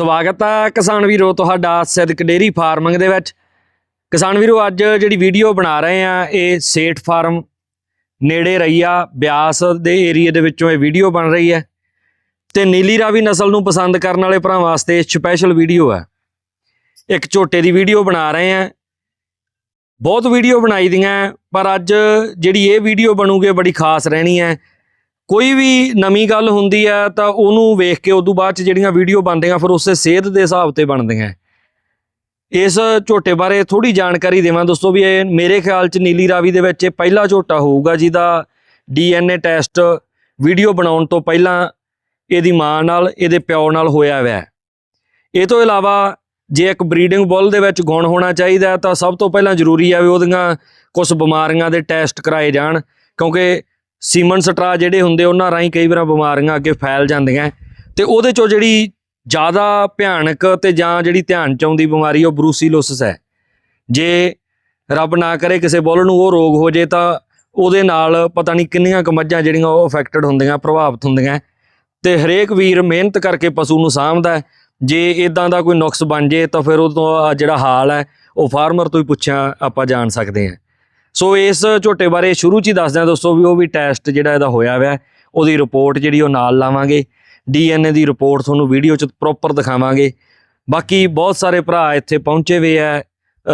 ਸਵਾਗਤ ਹੈ ਕਿਸਾਨ ਵੀਰੋ ਤੁਹਾਡਾ ਸਿਦਕ ਡੇਰੀ ਫਾਰਮਿੰਗ ਦੇ ਵਿੱਚ। ਕਿਸਾਨ ਵੀਰੋ, ਅੱਜ ਜਿਹੜੀ ਵੀਡੀਓ ਬਣਾ ਰਹੇ ਆ, ਇਹ ਸੇਠ ਫਾਰਮ ਨੇੜੇ ਰਈਆ, ਬਿਆਸ ਦੇ ਏਰੀਆ ਦੇ ਵਿੱਚੋਂ ਇਹ ਵੀਡੀਓ ਬਣ ਰਹੀ ਹੈ। ਤੇ ਨੀਲੀ ਰਾਵੀ ਨਸਲ ਨੂੰ ਪਸੰਦ ਕਰਨ ਵਾਲੇ ਭਰਾ ਵਾਸਤੇ ਸਪੈਸ਼ਲ ਵੀਡੀਓ ਹੈ। ਇੱਕ ਝੋਟੇ ਦੀ ਵੀਡੀਓ ਬਣਾ ਰਹੇ ਆ। ਬਹੁਤ ਵੀਡੀਓ ਬਣਾਈ ਦੀਆਂ, ਪਰ ਅੱਜ ਜਿਹੜੀ ਇਹ ਵੀਡੀਓ ਬਣੂਗੀ ਬੜੀ ਖਾਸ ਰਹਿਣੀ ਹੈ। ਕੋਈ ਵੀ ਨਵੀਂ ਗੱਲ ਹੁੰਦੀ ਹੈ ਤਾਂ ਉਹਨੂੰ ਵੇਖ ਕੇ ਉਦੋਂ ਬਾਅਦ ਚ ਜਿਹੜੀਆਂ ਵੀਡੀਓ ਬਣਦੀਆਂ ਫਿਰ ਉਸੇ ਸਿਹਤ ਦੇ ਹਿਸਾਬ ਤੇ ਬਣਦੀਆਂ ਇਸ ਝੋਟੇ ਬਾਰੇ ਥੋੜੀ ਜਾਣਕਾਰੀ ਦੇਵਾਂ ਦੋਸਤੋ ਵੀ ਇਹ ਮੇਰੇ ਖਿਆਲ ਚ ਨੀਲੀ ਰਾਵੀ ਦੇ ਵਿੱਚ ਇਹ ਪਹਿਲਾ ਝੋਟਾ ਹੋਊਗਾ ਜਿਹਦਾ ਡੀਐਨਏ ਟੈਸਟ ਵੀਡੀਓ ਬਣਾਉਣ ਤੋਂ ਪਹਿਲਾਂ ਇਹਦੀ ਮਾਂ ਨਾਲ, ਇਹਦੇ ਪਿਓ ਨਾਲ ਹੋਇਆ ਹੋਇਆ ਇਹ ਤੋਂ ਇਲਾਵਾ ਜੇ ਇੱਕ ਬਰੀਡਿੰਗ ਬੁੱਲ ਦੇ ਵਿੱਚ ਗੁਣ ਹੋਣਾ ਚਾਹੀਦਾ ਤਾਂ ਸਭ ਤੋਂ ਪਹਿਲਾਂ ਜ਼ਰੂਰੀ ਆ ਵੀ ਉਹਦੀਆਂ ਕੁਝ ਬਿਮਾਰੀਆਂ ਦੇ ਟੈਸਟ ਕਰਾਏ ਜਾਣ ਕਿਉਂਕਿ ਸੀਮਨ ਸਟਰਾ ਜਿਹੜੇ ਹੁੰਦੇ ਉਹਨਾਂ ਰਾਹੀਂ ਕਈ ਵਾਰ ਬਿਮਾਰੀਆਂ ਅੱਗੇ ਫੈਲ ਜਾਂਦੀਆਂ ਤੇ ਉਹਦੇ ਚੋਂ ਜਿਹੜੀ ਜ਼ਿਆਦਾ ਭਿਆਨਕ ਤੇ ਜਾਂ ਜਿਹੜੀ ਧਿਆਨ ਚ ਆਉਂਦੀ ਬਿਮਾਰੀ ਉਹ ਬਰੂਸੀਲੋਸਿਸ ਹੈ। ਜੇ ਰੱਬ ਨਾ ਕਰੇ ਕਿਸੇ ਬੁੱਲ ਨੂੰ ਉਹ ਰੋਗ ਹੋ ਜੇ ਤਾਂ ਉਹਦੇ ਨਾਲ ਪਤਾ ਨਹੀਂ ਕਿੰਨੀਆਂ ਕੁ ਮੱਝਾਂ ਜਿਹੜੀਆਂ ਉਹ ਅਫੈਕਟਡ ਹੁੰਦੀਆਂ, ਪ੍ਰਭਾਵਿਤ ਹੁੰਦੀਆਂ ਤੇ ਹਰੇਕ ਵੀਰ ਮਿਹਨਤ ਕਰਕੇ ਪਸ਼ੂ ਨੂੰ ਸਾਂਭਦਾ ਜੇ ਇਦਾਂ ਦਾ ਕੋਈ ਨੁਕਸ ਬਣ ਜੇ ਤਾਂ ਫਿਰ ਉਹ ਤੋਂ ਜਿਹੜਾ ਹਾਲ ਹੈ, ਉਹ ਫਾਰਮਰ ਤੋਂ ਹੀ ਪੁੱਛਿਆ ਆਪਾਂ ਜਾਣ ਸਕਦੇ ਹਾਂ। ਸੋ ਇਸ ਝੋਟੇ ਬਾਰੇ ਸ਼ੁਰੂ ਚ ਹੀ ਦੱਸਦੇ ਹਾਂ ਦੋਸਤੋ ਵੀ ਉਹ ਵੀ ਟੈਸਟ ਜਿਹੜਾ ਇਹਦਾ ਹੋਇਆ ਹੋਇਆ ਉਹਦੀ ਰਿਪੋਰਟ ਜਿਹੜੀ ਉਹ ਨਾਲ ਲਾਵਾਂਗੇ। ਡੀਐਨਏ ਦੀ ਰਿਪੋਰਟ ਤੁਹਾਨੂੰ ਵੀਡੀਓ ਚ ਪ੍ਰੋਪਰ ਦਿਖਾਵਾਂਗੇ। ਬਾਕੀ ਬਹੁਤ ਸਾਰੇ ਭਰਾ ਇੱਥੇ ਪਹੁੰਚੇ ਹੋਏ ਆ